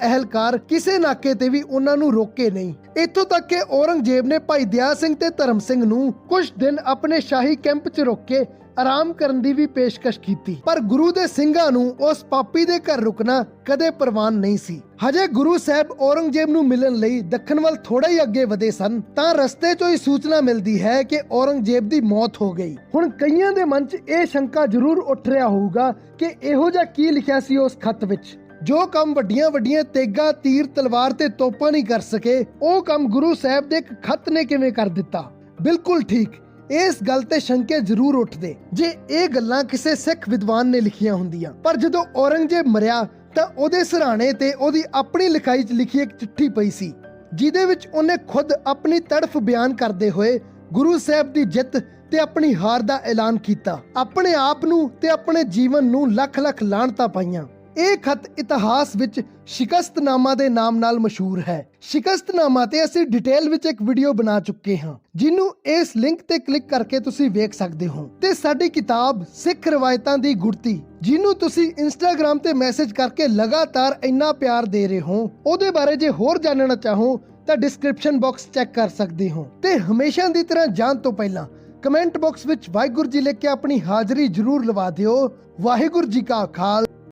ਅਹਿਲਕਾਰ ਕਿਸੇ ਨਾਕੇ ਤੇ ਵੀ ਉਹਨਾਂ ਨੂੰ ਰੋਕੇ ਨਹੀਂ। ਇੱਥੋਂ ਤੱਕ ਕਿ ਔਰੰਗਜ਼ੇਬ ਨੇ ਭਾਈ ਦਇਆ ਸਿੰਘ ਤੇ ਧਰਮ ਸਿੰਘ ਨੂੰ ਕੁਝ ਦਿਨ ਆਪਣੇ ਸ਼ਾਹੀ ਕੈਂਪ 'ਚ ਰੋਕ ਕੇ ਆਰਾਮ ਕਰਨ ਦੀ ਵੀ ਪੇਸ਼ਕਸ਼ ਕੀਤੀ। ਪਰ ਗੁਰੂ ਦੇ ਸਿੰਘਾਂ ਨੂੰ ਉਸ ਪਾਪੀ ਦੇ ਘਰ ਰੁਕਣਾ ਕਦੇ ਪ੍ਰਵਾਨ ਨਹੀਂ ਸੀ। ਹਜੇ ਗੁਰੂ ਸਾਹਿਬ ਔਰੰਗਜ਼ੇਬ ਨੂੰ ਮਿਲਣ ਲਈ ਦੱਖਣ ਵੱਲ ਥੋੜਾ ਹੀ ਅੱਗੇ ਵਧੇ ਸਨ, ਤਾਂ ਰਸਤੇ 'ਚੋਂ ਹੀ ਸੂਚਨਾ ਮਿਲਦੀ ਹੈ ਕਿ ਔਰੰਗਜ਼ੇਬ ਦੀ ਮੌਤ ਹੋ ਗਈ। ਹੁਣ ਕਈਆਂ ਦੇ ਮਨ 'ਚ ਇਹ ਸ਼ੰਕਾ ਜ਼ਰੂਰ ਉੱਠ ਰਿਹਾ ਹੋਊਗਾ ਕਿ ਇਹੋ ਜਿਹਾ ਕੀ ਲਿਖਿਆ ਸੀ ਉਸ ਖੱਤ ਵਿੱਚ। ਜੋ ਕੰਮ ਵੱਡੀਆਂ ਵੱਡੀਆਂ ਤੇਗਾ, ਤੀਰ, ਤਲਵਾਰ ਤੇ ਤੋਪਾਂ ਨਹੀਂ ਕਰ ਸਕੇ, ਉਹ ਕੰਮ ਗੁਰੂ ਸਾਹਿਬ ਦੇ ਇੱਕ ਖੱਤ ਨੇ ਕਿਵੇਂ ਕਰ ਦਿੱਤਾ? ਬਿਲਕੁਲ ਠੀਕ। ਇਸ ਗੱਲ ਤੇ ਸ਼ੰਕੇ ਜ਼ਰੂਰ ਉੱਠਦੇ ਜੇ ਇਹ ਗੱਲਾਂ ਕਿਸੇ ਸਿੱਖ ਵਿਦਵਾਨ ਨੇ ਲਿਖੀਆਂ ਹੁੰਦੀਆਂ। ਪਰ ਜਦੋਂ ਔਰੰਗਜ਼ੇਬ ਮਰਿਆ, ਤਾਂ ਉਹਦੇ ਸਿਰਹਾਣੇ ਤੇ ਉਹਦੀ ਆਪਣੀ ਲਿਖਾਈ 'ਚ ਲਿਖੀ ਇੱਕ ਚਿੱਠੀ ਪਈ ਸੀ, ਜਿਹਦੇ ਵਿੱਚ ਉਹਨੇ ਖੁਦ ਆਪਣੀ ਤੜਫ ਬਿਆਨ ਕਰਦੇ ਹੋਏ ਗੁਰੂ ਸਾਹਿਬ ਦੀ ਜਿੱਤ ਤੇ ਆਪਣੀ ਹਾਰ ਦਾ ਐਲਾਨ ਕੀਤਾ। ਆਪਣੇ ਆਪ ਨੂੰ ਤੇ ਆਪਣੇ ਜੀਵਨ ਨੂੰ ਲੱਖ ਲੱਖ ਲਾਹਣਤਾਂ ਪਾਈਆਂ। ਇਹ ਖਤ ਇਤਿਹਾਸ ਵਿੱਚ ਸ਼ਿਕਸਤਨਾਮਾ ਦੇ ਨਾਮ ਨਾਲ ਮਸ਼ਹੂਰ ਹੈ। ਸ਼ਿਕਸਤਨਾਮਾ ਤੇ ਅਸੀਂ ਡਿਟੇਲ ਵਿੱਚ ਇੱਕ ਵੀਡੀਓ ਬਣਾ ਚੁੱਕੇ ਹਾਂ, ਜਿਹਨੂੰ ਇਸ ਲਿੰਕ ਤੇ ਕਲਿੱਕ ਕਰਕੇ ਤੁਸੀਂ ਵੇਖ ਸਕਦੇ ਹੋ। ਤੇ ਸਾਡੀ ਕਿਤਾਬ ਸਿੱਖ ਰਵਾਇਤਾਂ ਦੀ ਗੁੜਤੀ ਜਿਹਨੂੰ ਤੁਸੀਂ ਇੰਸਟਾਗ੍ਰam ਤੇ ਮੈਸੇਜ ਕਰਕੇ ਲਗਾਤਾਰ ਇੰਨਾ ਪਿਆਰ ਦੇ ਰਹੇ ਹੋ, ਉਹਦੇ ਬਾਰੇ ਜੇ ਹੋਰ ਜਾਣਨਾ ਚਾਹੋ, ਤਾਂ ਡਿਸਕ੍ਰਿਪਸ਼ਨ ਬਾਕਸ ਚੈੱਕ ਕਰ ਸਕਦੇ ਹੋ। ਤੇ ਹਮੇਸ਼ਾ ਦੀ ਤਰ੍ਹਾਂ ਜਾਣ ਤੋਂ ਪਹਿਲਾਂ, ਕਮੈਂਟ ਬਾਕਸ ਵਿੱਚ ਵਾਹਿਗੁਰੂ ਜੀ ਲਿਖ ਕੇ ਆਪਣੀ ਹਾਜ਼ਰੀ ਜ਼ਰੂਰ ਲਵਾ ਦਿਓ। ਵਾਹਿਗੁਰੂ ਜੀ ਕਾ ਖਾਲਸਾ।